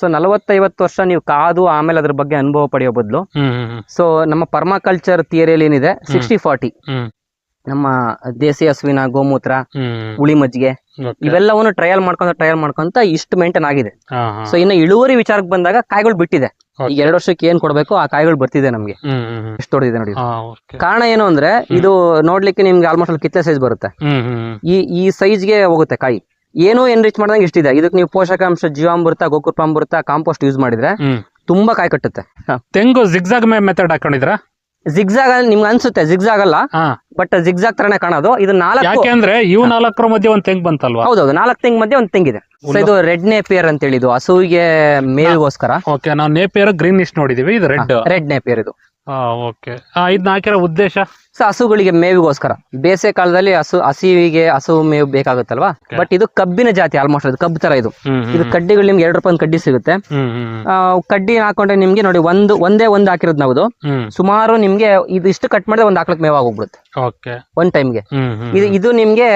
So ನಲವತ್ತೈವತ್ತು ವರ್ಷ ನೀವು ಕಾದು ಆಮೇಲೆ ಅದ್ರ ಬಗ್ಗೆ ಅನುಭವ ಪಡೆಯೋ ಬದಲು ಸೊ ನಮ್ಮ ಪರ್ಮಾಕಲ್ಚರ್ ಥಿಯರಿಯಲ್ಲಿ ಏನಿದೆ ಸಿಕ್ಸ್ಟಿ ಫಾರ್ಟಿ. ನಮ್ಮ ದೇಸಿ ಹಸುವಿನ ಗೋಮೂತ್ರ ಉಳಿ ಹುಳಿ ಮಜ್ಜಿಗೆ. ಇವೆಲ್ಲವನ್ನು ಟ್ರಯಲ್ ಮಾಡ್ಕೊಂತ ಟ್ರಯಲ್ ಮಾಡ್ಕೊಂತ ಇಷ್ಟು ಮೇಂಟೈನ್ ಆಗಿದೆ. ಸೊ ಇನ್ನು ಇಳುವರಿ ವಿಚಾರಕ್ಕೆ ಬಂದಾಗ ಕಾಯಿಗಳು ಬಿಟ್ಟಿದೆ. ಈಗ ಎರಡು ವರ್ಷಕ್ಕೆ ಏನ್ ಕೊಡ್ಬೇಕು ಆ ಕಾಯಿಗಳು ಬರ್ತಿದೆ ನಮ್ಗೆ. ಎಷ್ಟು ದೊಡ್ಡದಿದೆ ನೋಡಿ. ಕಾರಣ ಏನು ಅಂದ್ರೆ ಇದು ನೋಡ್ಲಿಕ್ಕೆ ನಿಮ್ಗೆ ಆಲ್ಮೋಸ್ಟ್ ಅಲ್ಲಿ ಕಿತ್ತಲೆ ಸೈಜ್ ಬರುತ್ತೆ. ಈ ಈ ಸೈಜ್ಗೆ ಹೋಗುತ್ತೆ ಕಾಯಿ ಏನೋ ಎನ್ರಿಚ್ ಮಾಡ್ದಂಗೆ ಇಷ್ಟಿದೆ ಇದಕ್ಕೆ ನೀವು ಪೋಷಕಾಂಶ ಜೀವಾಮೃತ ಗೋಕೃಪಾಮೃತ ಕಾಂಪೋಸ್ಟ್ ಯೂಸ್ ಮಾಡಿದ್ರೆ ತುಂಬಾ ಕಾಯಿ ಕಟ್ಟುತ್ತೆ. ತೆಂಗು ಜಿಗ್ಜಾಗ್ ಮೆಥಡ್ ಹಾಕೊಂಡಿದ್ರ? ಜಿಗ್ಜಾಗ್ ನಿಮ್ಗೆ ಅನ್ಸುತ್ತೆ ಜಿಗ್ಜಾಗ್ ಅಲ್ಲ ಬಟ್ ಜಿಗ್ಜಾಗ್ ತರನೇ ಕಾಣೋದು. ಇದು ನಾಲ್ಕು ಯಾಕೆಂದ್ರೆ ಇವು ನಾಲ್ಕರ ಮಧ್ಯೆ ಒಂದು ತೆಂಗ್ ಬಂತಲ್ವಾ? ಹೌದೌದು ನಾಲ್ಕು ತೆಂಗ್ ಮಧ್ಯೆ ಒಂದು ತೆಂಗಿದೆ ಇದು. ರೆಡ್ ನೇಪಿಯರ್ ಅಂತ ಹೇಳಿದ್ದು ಹಸುವಿಗೆ ಮೇವಿಗೋಸ್ಕರ ಓಕೆ ನಾವು ನೇಪಿಯರ್ ಗ್ರೀನ್ ಇಸ್ಟ್ ನೋಡಿದೀವಿ ಇದು ರೆಡ್ ರೆಡ್ ನೇಪಿಯರ್ ಇದು. ಓಕೆ. ಇದನ್ನ ಹಾಕಿರೋ ಉದ್ದೇಶ? ಸೊ ಹಸುಗಳಿಗೆ ಮೇವಿಗೋಸ್ಕರ. ಬೇಸಿಗೆ ಕಾಲದಲ್ಲಿ ಹಸು ಹಸಿವಿಗೆ ಹಸು ಮೇವು ಬೇಕಾಗುತ್ತಲ್ವಾ? ಬಟ್ ಇದು ಕಬ್ಬಿನ ಜಾತಿ ಆಲ್ಮೋಸ್ಟ್ ಅದು ಕಬ್ಬು ತರ ಇದು. ಇದು ಕಡ್ಡಿಗಳು ನಿಮ್ಗೆ ಎರಡು ರೂಪಾಯಿ ಒಂದು ಕಡ್ಡಿ ಸಿಗುತ್ತೆ. ಕಡ್ಡಿ ಹಾಕೊಂಡ್ರೆ ನಿಮ್ಗೆ ನೋಡಿ ಒಂದು ಒಂದೇ ಒಂದು ಹಾಕಿರೋದು ನಾವು ಸುಮಾರು ನಿಮ್ಗೆ ಇದು ಇಷ್ಟು ಕಟ್ ಮಾಡಿದ್ರೆ ಒಂದು ಹಾಕ್ಲಕ್ ಮೇವ್ ಆಗೋಗ್ಬಿಡುತ್ತೆ. ಒಂದ್ ಟೈಮ್ಗೆ ಇದು ಇದು ನಿಮ್ಗೆ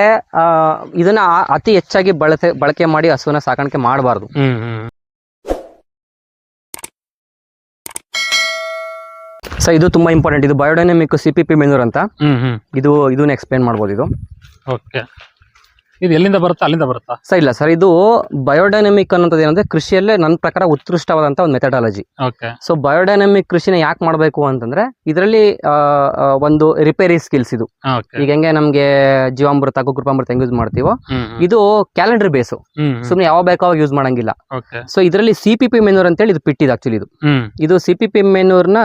ಇದನ್ನ ಅತಿ ಹೆಚ್ಚಾಗಿ ಬಳಕೆ ಬಳಕೆ ಮಾಡಿ ಹಸುವನ್ನ ಸಾಕಾಣಿಕೆ ಮಾಡಬಾರ್ದು ಹ್ಮ್ ಹ್ಮ್ ಸೊ ಇದು ತುಂಬಾ ಇಂಪಾರ್ಟೆಂಟ್ ಇದು biodynamic C P P manure ಅಂತ. ಇದು ಇದನ್ನ ಎಕ್ಸ್ಪ್ಲೇನ್ ಮಾಡ್ಬೋದು ಇದು. ಓಕೆ ಇದು ಎಲ್ಲಿಂದ ಬರುತ್ತಾ? ಅಲ್ಲಿಂದ ಬರುತ್ತಾ? ಸರ್ ಇಲ್ಲ ಸರ್ ಇದು ಬಯೋಡೈನಮಿಕ್ ಅನ್ನೋದು ಏನಂದ್ರೆ ಕೃಷಿಯಲ್ಲೇ ನನ್ನ ಪ್ರಕಾರ ಉತ್ಕೃಷ್ಟವಾದಂತ ಒಂದು ಮೆಥಡಾಲಜಿ ಓಕೆ. ಸೊ ಬಯೋಡೈನಮಿಕ್ ಕೃಷಿನ ಯಾಕೆ ಮಾಡಬೇಕು ಅಂತಂದ್ರೆ ಇದರಲ್ಲಿ ಒಂದು ರಿಪೇರಿ ಸ್ಕಿಲ್ಸ್ ಇದು. ಈಗ ಹೆಂಗೆ ನಮ್ಗೆ ಜೀವಾಮೃತ ಕೃಪಾಮೃತ ಹೆಂಗ್ ಯೂಸ್ ಮಾಡ್ತೀವೋ ಇದು ಕ್ಯಾಲೆಂಡರ್ ಬೇಸು ಸುಮ್ನೆ ಸುಮ್ಮನೆ ಯಾವ ಬೇಕಾವಾಗ ಯೂಸ್ ಮಾಡಂಗಿಲ್ಲ. ಸೊ ಇದರಲ್ಲಿ ಸಿ ಪಿ ಪಿ ಮೆನೂರ್ ಅಂತೇಳಿ ಇದು ಪಿಟ್ಟಿದೆ ಆಕ್ಚುಲಿ ಇದು. ಇದು ಸಿ ಪಿ ಪಿ ಮೆನೂರ್ನ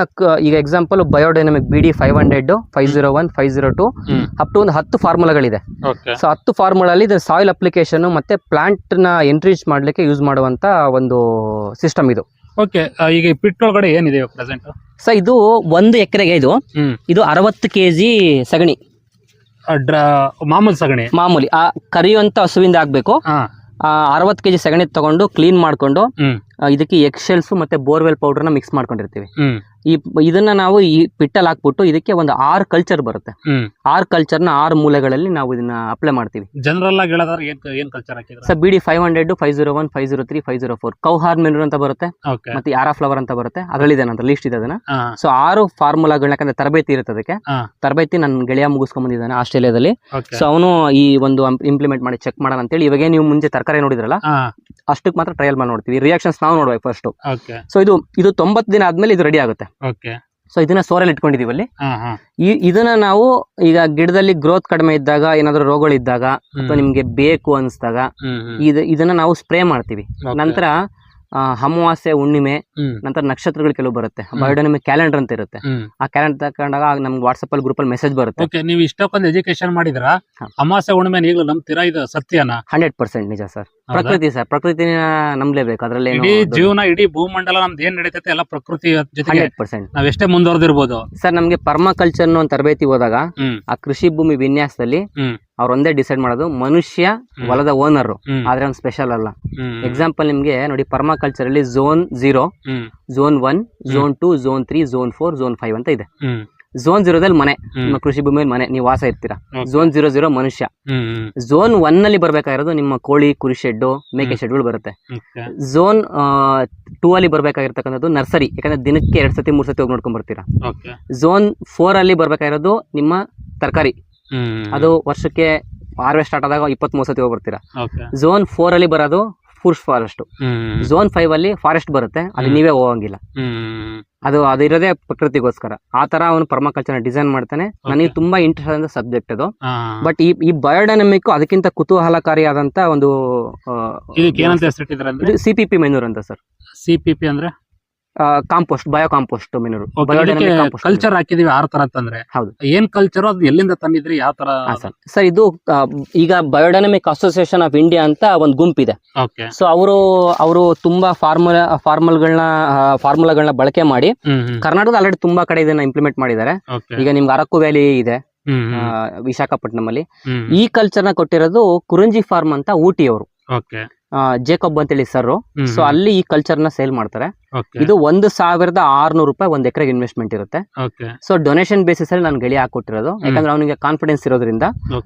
ಈಗ example biodynamic B D five hundred five zero one five zero two up to ಒಂದು ಹತ್ತು ಫಾರ್ಮುಲಾಗಳಿದೆ ಸೊ ಹತ್ತು ಇದು ಸಾಯಿಲ್ ಅಪ್ಲಿಕೇಶನ್ ಮತ್ತೆ ಪ್ಲಾಂಟ್ನ ಎನ್ರಿಚ್ ಮಾಡ್ಲಿಕ್ಕೆ ಯೂಸ್ ಮಾಡುವಂತ ಒಂದು ಸಿಸ್ಟಮ್ ಇದು. ಓಕೆ ಈಗ ಪಿಟ್ ಒಳಗಡೆ ಏನಿದೆ ಪ್ರೆಸೆಂಟ್ ಸರ್ ಇದು ಒಂದು ಎಕರೆಗೆ ಇದು. ಇದು ಅರವತ್ತು ಕೆ ಜಿ ಸಗಣಿ. ಮಾಮೂಲಿ ಸಗಣಿ? ಮಾಮೂಲಿ ಆ ಕರಿಯುವಂತ ಹಸುವಿಂದ ಆಗ್ಬೇಕು. ಅರವತ್ತು ಕೆಜಿ ಸಗಣಿ ತಗೊಂಡು ಕ್ಲೀನ್ ಮಾಡ್ಕೊಂಡು ಇದಕ್ಕೆ ಎಕ್ಸೆಲ್ಸ್ ಶೆಲ್ಸ್ ಮತ್ತೆ ಬೋರ್ವೆಲ್ ಪೌಡರ್ನ ಮಿಕ್ಸ್ ಮಾಡ್ಕೊಂಡಿರ್ತೀವಿ. ಈ ಇದನ್ನ ನಾವು ಈ ಪಿಟ್ಟಲ್ ಹಾಕ್ಬಿಟ್ಟು ಇದಕ್ಕೆ ಒಂದು ಆರ್ ಕಲ್ಚರ್ ಬರುತ್ತೆ. ಆರ್ ಕಲ್ಚರ್ನ ಆರು ಮೂಲೆಗಳಲ್ಲಿ ನಾವು ಇದನ್ನ ಅಪ್ಲೈ ಮಾಡ್ತೀವಿ. ಜನರಲ್ ಆಗಿ ಹೇಳೋದಾದ್ರೆ ಏನ್ ಏನ್ ಕಲ್ಚರ್ ಹಾಕಿದ್ರ? So B D five hundred five zero one five zero three five zero four cow horn manure ಅಂತ ಬರುತ್ತೆ. ಮತ್ತೆ ಯಾರಾ ಫ್ಲವರ್ ಅಂತ ಬರುತ್ತೆ. ಅದರಲ್ಲಿದೆ ನಂತರ ಲಿಸ್ಟ್ ಇದೆ ಅದನ್ನ. ಸೊ ಆರು ಫಾರ್ಮುಲಾಗಳನ್ನ ಯಾಕಂದ್ರೆ ತರಬೇತಿ ಇರುತ್ತೆ ಅದಕ್ಕೆ. ತರಬೇತಿ ನನ್ನ ಗೆಳೆಯ ಮುಗಿಸ್ಕೊಂಡ್ ಬಂದಿದ್ದಾನೆ ಆಸ್ಟ್ರೇಲಿಯಾದಲ್ಲಿ ಸೊ ಅವನು ಈ ಒಂದು ಇಂಪ್ಲಿಮೆಂಟ್ ಮಾಡಿ ಚೆಕ್ ಮಾಡೋಣ ಅಂತೇಳಿ ಇವಾಗ ನೀವು ಮುಂಚೆ ತರಕಾರಿ ನೋಡಿದ್ರಲ್ಲ? ಅಷ್ಟಕ್ಕೆ ಮಾತ್ರ ಟ್ರಯಲ್ ಮಾಡಿ ನೋಡ್ತೀವಿ. ರಿಯಾಕ್ಷನ್ಸ್ ನಾವು ನೋಡ್ಬೇಕು ಫಸ್ಟ್ ಸೊ ಇದು ಇದು ತೊಂಬತ್ತು ದಿನ ಆದ್ಮೇಲೆ ಇದು ರೆಡಿ ಆಗುತ್ತೆ. ಓಕೆ ಸೊ ಇದನ್ನ ಸೋರಲ್ಲಿ ಇಟ್ಕೊಂಡಿದೀವಿ ಅಲ್ಲಿ. ಈ ಇದನ್ನ ನಾವು ಈಗ ಗಿಡದಲ್ಲಿ ಗ್ರೋತ್ ಕಡಿಮೆ ಇದ್ದಾಗ ಏನಾದ್ರು ರೋಗಗಳಿದ್ದಾಗ ಅಥವಾ ನಿಮ್ಗೆ ಬೇಕು ಅನ್ಸ್ದಾಗ ಇದನ್ನ ನಾವು ಸ್ಪ್ರೇ ಮಾಡ್ತೀವಿ. ನಂತರ ಅಮಾವಾಸ್ಯೆ ಹುಣ್ಣಿಮೆ ನಂತರ ನಕ್ಷತ್ರಗಳು ಕೆಲವು ಬರುತ್ತೆ. ಬಯೋಡೈನಮಿಕ್ ಕ್ಯಾಲೆಂಡರ್ ಅಂತ ಇರುತ್ತೆ. ಆ ಕ್ಯಾಲೆಂಡರ್ ತಗೊಂಡಾಗ ನಮ್ಗೆ ವಾಟ್ಸಪ್ ಅಲ್ಲಿ ಗ್ರೂಪ್ ಅಲ್ಲಿ ಮೆಸೇಜ್ ಬರುತ್ತೆ. ನೀವು ಇಷ್ಟಕ್ಕೊಂದು ಎಜುಕೇಶನ್ ಮಾಡಿದ್ರ. ಅಮಾಸೆ ಹುಣ್ಣಿಮೆ ಈಗಲೂ ತಿರ ಇದು ಸತ್ಯನ? ಹಂಡ್ರೆಡ್ ಪರ್ಸೆಂಟ್ ನಿಜ ಸರ್. ಪ್ರಕೃತಿ ಸರ್ ಪ್ರಕೃತಿನ ನಂಬಲೇಬೇಕು. ಅದ್ರಲ್ಲಿ ಇಡೀ ಜೀವನ ಇಡೀ ಭೂಮಂಡಲ ನಮ್ದು ಏನ್ ನಡೀತೈತೆ ಎಲ್ಲ ಪ್ರಕೃತಿ ಹಂಡ್ರೆಡ್ ಪರ್ಸೆಂಟ್. ನಾವ್ ಎಷ್ಟೇ ಮುಂದುವರೆದಿರ್ಬೋದು. ಸರ್ ನಮ್ಗೆ ಪರ್ಮಾಕಲ್ಚರ್ ಒಂದು ತರಬೇತಿ ಹೋದಾಗ ಆ ಕೃಷಿ ಭೂಮಿ ವಿನ್ಯಾಸದಲ್ಲಿ ಅವ್ರು ಒಂದೇ ಡಿಸೈಡ್ ಮಾಡೋದು ಮನುಷ್ಯ. ಹೊಲದ ಓನರ್ ಆದ್ರೆ ಅವ್ನು ಸ್ಪೆಷಲ್ ಅಲ್ಲ. ಎಕ್ಸಾಂಪಲ್ ನಿಮ್ಗೆ ನೋಡಿ ಪರ್ಮಾಕಲ್ಚರ್ ಅಲ್ಲಿ zone zero zone one zone two zone three zone four zone five ಅಂತ ಇದೆ. ಝೋನ್ ಜೀರೋದಲ್ಲಿ ಮನೆ. ನಿಮ್ಮ ಕೃಷಿ ಭೂಮಿಯಲ್ಲಿ ಮನೆ. ನೀವು ವಾಸ ಇರ್ತೀರಾ. ಝೋನ್ ಜೀರೋ ಜೀರೋ ಮನುಷ್ಯ. ಝೋನ್ ಒನ್ ಅಲ್ಲಿ ಬರ್ಬೇಕಾಗಿರೋದು ನಿಮ್ಮ ಕೋಳಿ ಕುರಿ ಶೆಡ್ಡು ಮೇಕೆ ಶೆಡ್ಗಳು ಬರುತ್ತೆ. ಝೋನ್ ಟೂ ಅಲ್ಲಿ ಬರ್ಬೇಕಾಗಿರ್ತಕ್ಕಂಥದ್ದು ನರ್ಸರಿ. ಯಾಕಂದ್ರೆ ದಿನಕ್ಕೆ ಎರಡ್ ಸತಿ ಮೂರ್ ಸತಿ ಹೋಗಿ ನೋಡ್ಕೊಂಡ್ ಬರ್ತೀರಾ. ಝೋನ್ ಫೋರ್ ಅಲ್ಲಿ ಬರ್ಬೇಕಾಗಿರೋದು ನಿಮ್ಮ ತರಕಾರಿ. ಅದು ವರ್ಷಕ್ಕೆ ಹಾರ್ವೆಸ್ಟ್ ಸ್ಟಾರ್ಟ್ ಆದಾಗ ಇಪ್ಪತ್ತ್ ಮೂರು ಸತಿ ಹೋಗಿ ಬರ್ತೀರಾ ಓಕೆ ಝೋನ್ ಫೋರ್ ಅಲ್ಲಿ ಬರೋದು ಫುಲ್ ಫಾರೆಸ್ಟ್ ಝೋನ್ ಫೈವ್ ಅಲ್ಲಿ ಫಾರೆಸ್ಟ್ ಬರುತ್ತೆ ಅಲ್ಲಿ. ನೀವೇ ಹೋಗಂಗಿಲ್ಲ. ಅದು ಅದಿರೋದೇ ಪ್ರಕೃತಿಗೋಸ್ಕರ. ಆ ತರ ಅವನು ಪರ್ಮಾಕಲ್ಚರ್ ಡಿಸೈನ್ ಮಾಡ್ತಾನೆ. ನನಗೆ ತುಂಬಾ ಇಂಟ್ರೆಸ್ಟ್ ಆದ ಸಬ್ಜೆಕ್ಟ್ ಅದು. ಬಟ್ ಈ ಈ ಬಯೋಡೈನಮಿಕ್ ಅದಕ್ಕಿಂತ ಕುತೂಹಲಕಾರಿಯಾದಂತ ಒಂದು ಸಿಪಿಪಿ ಮೆನೂರ್ ಅಂತ ಸರ್. ಸಿಪಿಪಿ ಅಂದ್ರೆ? Compost bio compost manure culture ಹಾಕಿದೀವಿ ಆರ್ ತರ ಅಂತಂದ್ರೆ ಹೌದು. ಏನ್ ಕಲ್ಚರ್ ಅದು ಎಲ್ಲಿಂದ ತಂದಿದ್ರಿ ಯಾವ ತರ? ಸರ್. ಇದು ಈಗ ಬಯೋಡೈನಮಿಕ್ ಅಸೋಸಿಯೇಷನ್ ಆಫ್ ಇಂಡಿಯಾ ಅಂತ ಒಂದು ಗುಂಪಿದೆ ಸೊ ಅವರು ಅವರು ತುಂಬಾ ಫಾರ್ಮುಲಾ ಫಾರ್ಮಲ್ಗಳನ್ನ ಫಾರ್ಮುಲಾಗಳನ್ನ ಬಳಕೆ ಮಾಡಿ ಕರ್ನಾಟಕದ ಆಲ್ರೆಡಿ ತುಂಬಾ ಕಡೆ ಇದನ್ನ ಇಂಪ್ಲಿಮೆಂಟ್ ಮಾಡಿದ್ದಾರೆ. ಈಗ ನಿಮ್ಗೆ ಅರಕು ವ್ಯಾಲಿ ಇದೆ ವಿಶಾಖಪಟ್ಟಣಮಲ್ಲಿ. ವಿಶಾಖಪಟ್ಟಣಂ ಅಲ್ಲಿ ಈ ಕಲ್ಚರ್ನ ಕೊಟ್ಟಿರೋದು ಕುರಂಜಿ ಫಾರ್ಮ್ ಅಂತ ಊಟಿ ಅವರು ಜೇಕಬ್ ಅಂತೇಳಿ ಸರ್. ಸೊ ಅಲ್ಲಿ ಈ ಕಲ್ಚರ್ನ ಸೇಲ್ ಮಾಡ್ತಾರೆ. ಇದು ಒಂದು ಸಾವಿರದ ಆರ್ನೂರು ರೂಪಾಯಿ ಒಂದ್ ಎಕರೆಗೆ ಇನ್ವೆಸ್ಟ್ಮೆಂಟ್ ಇರುತ್ತೆ. ಸೊ ಡೊನೇಷನ್ ಬೇಸಿಸ್ ಅಲ್ಲಿ ನಾನು ಗೆಳೆಯ ಹಾಕೊಟ್ಟಿರೋದು. ಯಾಕಂದ್ರೆ ಅವನಿಗೆ ಕಾನ್ಫಿಡೆನ್ಸ್ ಇರೋದ್ರಿಂದ.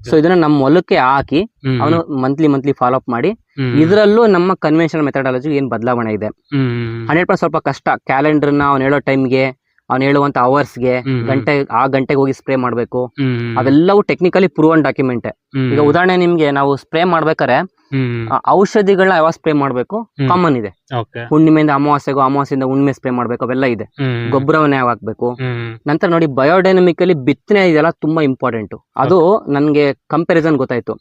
ಸೊ ಇದನ್ನ ನಮ್ಮ ಹೊಲಕ್ಕೆ ಹಾಕಿ ಅವನು ಮಂತ್ಲಿ ಮಂತ್ಲಿ ಫಾಲೋ ಅಪ್ ಮಾಡಿ. ಇದರಲ್ಲೂ ನಮ್ಮ ಕನ್ವೆನ್ಷನಲ್ ಮೆಥಡಾಲಜಿ ಏನ್ ಬದಲಾವಣೆ ಇದೆ. ಹಂಡ್ರೆಡ್ ಪರ್ಸೆಂಟ್ ಸ್ವಲ್ಪ ಕಷ್ಟ. ಕ್ಯಾಲೆಂಡರ್ನ ಅವ್ನು ಹೇಳೋ ಟೈಮ್ಗೆ ಅವ್ನು ಹೇಳುವಂತ ಅವರ್ಸ್ಗೆ. ಗಂಟೆ ಆ ಗಂಟೆಗೆ ಹೋಗಿ ಸ್ಪ್ರೇ ಮಾಡಬೇಕು. ಅವೆಲ್ಲವೂ ಟೆಕ್ನಿಕಲಿ ಪ್ರೂವನ್ ಡಾಕ್ಯುಮೆಂಟ್. ಈಗ ಉದಾಹರಣೆ ನಿಮ್ಗೆ ನಾವು ಸ್ಪ್ರೇ. ಆ, ಔಷಧಿಗಳನ್ನ ಯಾವಾಗ ಸ್ಪ್ರೇ ಮಾಡಬೇಕು? ಕಾಮನ್ ಇದೆ. ಹುಣ್ಣಿಮೆಯಿಂದ ಅಮಾವಾಸ್ಯೆಗೂ ಅಮಾವಾಸ್ಯೆಯಿಂದ ಹುಣ್ಣಿಮೆ ಸ್ಪ್ರೇ ಮಾಡಬೇಕು ಅವೆಲ್ಲ ಇದೆ. ಗೊಬ್ಬರವನ್ನ ಯಾವಾಗ ಹಾಕ್ಬೇಕು? ನಂತರ ನೋಡಿ ಬಯೋಡೈನಮಿಕಲಿ ಬಿತ್ತನೆ ಇದೆಲ್ಲ ತುಂಬಾ ಇಂಪಾರ್ಟೆಂಟ್ ಅದು ನನ್ಗೆ ಕಂಪ್ಯಾರಿಸನ್ ಗೊತ್ತಾಯ್ತು.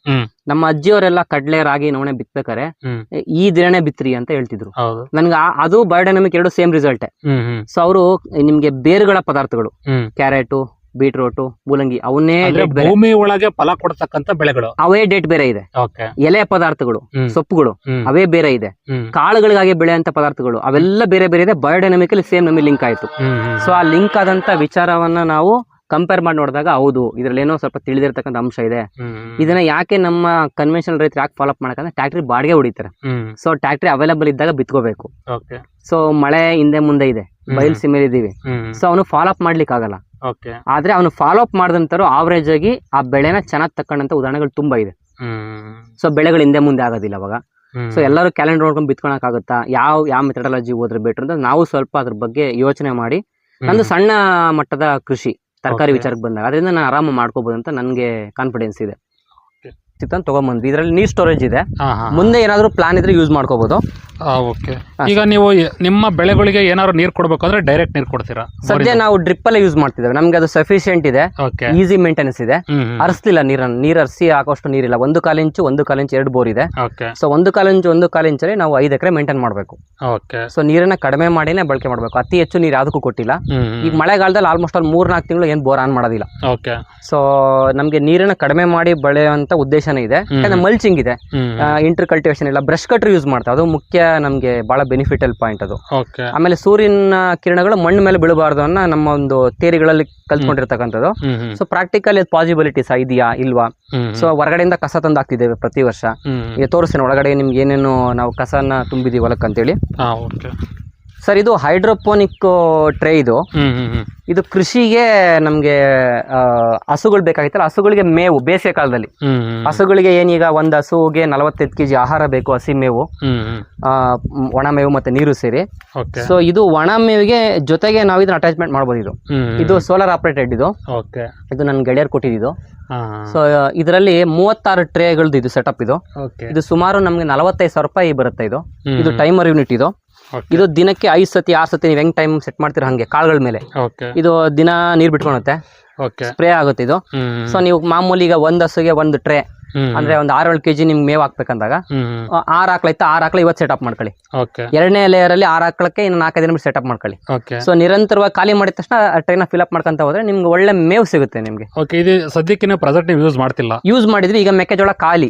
ನಮ್ಮ ಅಜ್ಜಿಯವರೆಲ್ಲ ಕಡಲೆ ರಾಗಿ ನವಣೆ ಬಿತ್ಬೇಕಾರೆ. ಈ ದಿನನೇ ಬಿತ್ರಿ ಅಂತ ಹೇಳ್ತಿದ್ರು. ನನ್ಗೆ ಅದು ಬಯೋಡೈನಮಿಕ್ ಎರಡು ಸೇಮ್ ರಿಸಲ್ಟ್. ಸೊ ಅವರು ನಿಮ್ಗೆ ಬೇರುಗಳ ಪದಾರ್ಥಗಳು. ಕ್ಯಾರೆಟು ಬೀಟ್ರೋಟು ಮೂಲಂಗಿ ಅವನ್ನೇ ಡೇಟ್ ಬೇರೆ ಭೂಮಿ ಒಳಗೆ ಫಲ ಕೊಡ್ತಕ್ಕಂತ ಬೆಳೆಗಳು ಅವೇ ಡೇಟ್ ಬೇರೆ ಇದೆ ಓಕೆ ಎಲೆ ಪದಾರ್ಥಗಳು ಹ್ಮ್. ಸೊಪ್ಪುಗಳು ಹ್ಮ್. ಅವೇ ಬೇರೆ ಇದೆ ಹ್ಮ್. ಕಾಳುಗಳಿಗಾಗಿ ಬೆಳೆಯಂತ ಪದಾರ್ಥಗಳು ಅವೆಲ್ಲ ಬೇರೆ ಬೇರೆ ಇದೆ ಬಯೋಡೈನಮಿಕಲಿ ಸೇಮ್ ನಮಗೆ ಲಿಂಕ್ ಆಯ್ತು ಹ್ಮ್. ಹ್ಮ್. ಸೊ ಆ ಲಿಂಕ್ ಆದಂತ ವಿಚಾರವನ್ನ ನಾವು ಕಂಪೇರ್ ಮಾಡಿ ನೋಡಿದಾಗ ಹೌದು ಇದ್ರಲ್ಲಿ ಏನೋ ಸ್ವಲ್ಪ ತಿಳಿದಿರ್ತಕ್ಕಂಥ ಅಂಶ ಇದೆ ಹ್ಮ್. ಇದನ್ನ ಯಾಕೆ ನಮ್ಮ ಕನ್ವೆನ್ಷನ್ ರೈತರು ಯಾಕೆ ಫಾಲೋ ಮಾಡಕಂದ್ರೆ ಟ್ಯಾಕ್ಟ್ರಿ ಬಾಡಿಗೆ ಹೊಡಿತಾರೆ ಹ್ಮ್. ಸೊ ಟ್ಯಾಕ್ಟ್ರಿ ಅವೈಲೇಬಲ್ ಇದ್ದಾಗ ಬಿತ್ಕೋಬೇಕು ಓಕೆ ಸೊ ಮಳೆ ಹಿಂದೆ ಮುಂದೆ ಇದೆ. ಬಯಲು ಸೀಮೆಲಿ ಇದೀವಿ ಹ್ಮ್. ಸೊ ಅವನು ಫಾಲೋ ಅಪ್ ಮಾಡ್ಲಿಕ್ಕೆ ಆಗಲ್ಲ ಆದ್ರೆ ಅವನು ಫಾಲೋ ಅಪ್ ಮಾಡಿದಂತರು ಆವರೇಜ್ ಆಗಿ ಆ ಬೆಳೆನ ಚೆನ್ನಾಗಿ ತಕ್ಕಂಡಂತ ಉದಾಹರಣೆಗಳು ತುಂಬಾ ಇದೆ. ಸೊ ಬೆಳೆಗಳು ಹಿಂದೆ ಮುಂದೆ ಆಗೋದಿಲ್ಲ ಅವಾಗ. ಸೊ ಎಲ್ಲರೂ ಕ್ಯಾಲೆಂಡರ್ ನೋಡ್ಕೊಂಡು ಬಿತ್ಕೊಳಕ್ ಆಗುತ್ತಾ ಯಾವ ಯಾವ ಮೆಥಡಾಲಜಿ ಹೋದ್ರೆ ಬೇಟ್ರ ಅಂತ ನಾವು ಸ್ವಲ್ಪ ಅದ್ರ ಬಗ್ಗೆ ಯೋಚನೆ ಮಾಡಿ. ನಂದು ಸಣ್ಣ ಮಟ್ಟದ ಕೃಷಿ ತರಕಾರಿ. ವಿಚಾರಕ್ಕೆ ಬಂದಾಗ. ಅದರಿಂದ ನಾನು ಆರಾಮ ಮಾಡ್ಕೋಬಹುದು ಅಂತ ನನಗೆ ಕಾನ್ಫಿಡೆನ್ಸ್ ಇದೆ. ಚಿತ್ತನ್ ತಗೊಂಬಂದ್ವಿ. ಇದರಲ್ಲಿ ನೀರ್ ಸ್ಟೋರೇಜ್ ಇದೆ. ಮುಂದೆ ಏನಾದ್ರು ಪ್ಲಾನ್ ಇದ್ರೆ ಯೂಸ್ ಮಾಡ್ಕೋಬಹುದು ಓಕೆ ಈಗ ನೀವು ನಿಮ್ಮ ಬೆಳೆಗಳಿಗೆ ಏನಾದ್ರು ನೀರು ಕೊಡ್ಬೇಕು ಅಂದ್ರೆ ಡೈರೆಕ್ಟ್ ನೀರು ಕೊಡ್ತೀರಾ? ಸದ್ಯ ನಾವು ಡ್ರಿಪ್ ಅಲ್ಲೇ ಯೂಸ್ ಮಾಡ್ತಿದ್ದೇವೆ. ನಮ್ಗೆ ಅದು ಸಫಿಶಿಯಂಟ್ ಇದೆ. ಈಸಿ ಮೇಂಟೆನೆನ್ಸ್ ಇದೆ. ಹರಿಸ್ತಿಲ್ಲ ನೀರನ್ನು. ನೀರು ಹರಿಸಿ ಹಾಕೋಷ್ಟು ನೀರಿಲ್ಲ. ಒಂದು ಕಾಲು ಇಂಚು ಒಂದು ಕಾಲು ಇಂಚು ಎರಡು ಬೋರ್ ಇದೆ. ಸೊ ಒಂದು ಕಾಲು ಇಂಚು ಒಂದು ಕಾಲು ಇಂಚಲ್ಲಿ ನಾವು ಐದು ಎಕರೆ ಮೇಂಟೈನ್ ಮಾಡಬೇಕು. ಸೊ ನೀರನ್ನ ಕಡಿಮೆ ಮಾಡಿನೇ ಬಳಕೆ ಮಾಡಬೇಕು. ಅತಿ ಹೆಚ್ಚು ನೀರು ಯಾವುದಕ್ಕೂ ಕೊಟ್ಟಿಲ್ಲ. ಈಗ ಮಳೆಗಾಲದಲ್ಲಿ ಆಲ್ಮೋಸ್ಟ್ ಅಲ್ಲಿ ಮೂರ್ನಾಲ್ಕು ತಿಂಗಳು ಏನು ಬೋರ್ ಆನ್ ಮಾಡೋದಿಲ್ಲ. ಸೊ ನಮಗೆ ನೀರನ್ನ ಕಡಿಮೆ ಮಾಡಿ ಬೆಳೆಯುವಂತ ಉದ್ದೇಶನೇ ಇದೆ. ಮಲ್ಚಿಂಗ್ ಇದೆ. ಇಂಟರ್ ಕಲ್ಟಿವೇಶನ್ ಇಲ್ಲ. ಬ್ರಷ್ ಕಟ್ರ್ ಯೂಸ್ ಮಾಡ್ತಾರೆ ಅದು ಮುಖ್ಯ ನಮಗೆ ಬಹಳ ಬೆನಿಫಿಟಲ್ ಪಾಯಿಂಟ್ ಅದು. ಆಮೇಲೆ ಸೂರ್ಯನ ಕಿರಣಗಳು ಮಣ್ಣ ಮೇಲೆ ಬೀಳಬಾರ್ದು ಅನ್ನ ನಮ್ಮ ಒಂದು ಥಿಯರಿಗಳಲ್ಲಿ ಕಲ್ತ್ಕೊಂಡಿರ್ತಕ್ಕಂಥದ್ದು. ಸೊ ಪ್ರಾಕ್ಟಿಕಲ್ ಪಾಸಿಬಿಲಿಟಿ ಸಹ ಇದೆಯಾ? ಇಲ್ವಾ? ಸೊ ಹೊರಗಡೆಯಿಂದ ಕಸ ತಂದು ಹಾಕ್ತಿದ್ದೇವೆ ಪ್ರತಿ ವರ್ಷ. ಈಗ ತೋರಿಸ್ತೇನೆ ಒಳಗಡೆ ನಿಮ್ಗೆ ಏನೇನು ನಾವು ಕಸನ ತುಂಬಿದೀವಿ ಹೊಲಕ್ಕೆ ಅಂತೇಳಿ ಸರ್ ಇದು ಹೈಡ್ರೋಪೋನಿಕ್ ಟ್ರೇ ಇದು. ಇದು ಕೃಷಿಗೆ ನಮ್ಗೆ ಹಸುಗಳು ಬೇಕಾಗಿತ್ತಲ್ಲ ಹಸುಗಳಿಗೆ ಮೇವು ಬೇಸಿಗೆ ಕಾಲದಲ್ಲಿ. ಹಸುಗಳಿಗೆ ಏನೀಗ ಒಂದು ಹಸುಗೆ ನಲವತ್ತೈದು ಕೆಜಿ ಆಹಾರ ಬೇಕು ಹಸಿ ಮೇವು ಒಣ ಮೇವು ಮತ್ತೆ ನೀರು ಸೇರಿ. ಸೊ ಇದು ಒಣ ಮೇವಿಗೆ ಜೊತೆಗೆ ನಾವು ಇದನ್ನ ಅಟ್ಯಾಚ್ಮೆಂಟ್ ಮಾಡಬಹುದು ಇದು. ಇದು ಸೋಲಾರ್ ಆಪರೇಟೆಡ್ ಇದು. ಇದು ನನ್ನ ಗೆಳೆಯರ್ ಕೊಟ್ಟಿದ್ದು. ಸೊ ಇದರಲ್ಲಿ ಮೂವತ್ತಾರು ಟ್ರೇಗಳದ್ದು ಇದು ಸೆಟಪ್ ಇದು. ಇದು ಸುಮಾರು ನಮ್ಗೆ ನಲವತ್ತೈದು ಸಾವಿರ ರೂಪಾಯಿ ಬರುತ್ತೆ ಇದು. ಇದು ಟೈಮರ್ ಯೂನಿಟ್ ಇದು. ಇದು ದಿನಕ್ಕೆ ಐದು ಸತಿ ಆರು ಸತಿ ನೀವು ಹೆಂಗ್ ಟೈಮ್ ಸೆಟ್ ಮಾಡ್ತೀರಾ ಹಂಗೆ ಕಾಳುಗಳ ಮೇಲೆ. ಇದು ದಿನ ನೀರು ಬಿಟ್ಕೊಳುತ್ತೆ. ಸ್ಪ್ರೇ ಆಗುತ್ತೆ ಇದು. ಸೊ ನೀವು ಮಾಮೂಲಿ ಈಗ ಒಂದ್ ಹಸುಗೆ ಒಂದು ಟ್ರೇ ಅಂದ್ರೆ ಒಂದು ಆರ್ ಏಳು ಕೆಜಿ ನಿಮ್ಗೆ ಮೇವ್ ಹಾಕ್ಬೇಕಂದಾಗ ಆರ್ ಹಾಕ್ಲ ಇತ್ತು ಆರ್ ಹಾಕ್ಲ ಇವತ್ತು ಸೆಟಪ್ ಮಾಡ್ಕೊಳ್ಳಿ. ಎರಡನೇ ಲೇಯರ್ ಅಲ್ಲಿ ಆರ್ ಹಾಕ್ಲಕ್ಕೆ ಇನ್ನು ನಾಲ್ಕೈದು ದಿನ ಸೆಟಪ್ ಮಾಡ್ಕೊಳ್ಳಿ. ಸೊ ನಿರಂತರವಾಗಿ ಖಾಲಿ ಮಾಡಿದ ತಕ್ಷಣ ಟ್ರೈನ್ ಫಿಲ್ ಅಪ್ ಮಾಡ್ಕೊಂತ ಹೋದ್ರೆ ನಿಮ್ಗೆ ಒಳ್ಳೆ ಮೇವ್ ಸಿಗುತ್ತೆ ನಿಮ್ಗೆ. ಇದು ಸದ್ಯಕ್ಕೆ ಪ್ರೆಸೆಂಟ್ ನೀವು ಯೂಸ್ ಮಾಡ್ತಿಲ್ಲ. ಯೂಸ್ ಮಾಡಿದ್ರೆ ಈಗ ಮೆಕ್ಕೆಜೋಳ ಖಾಲಿ.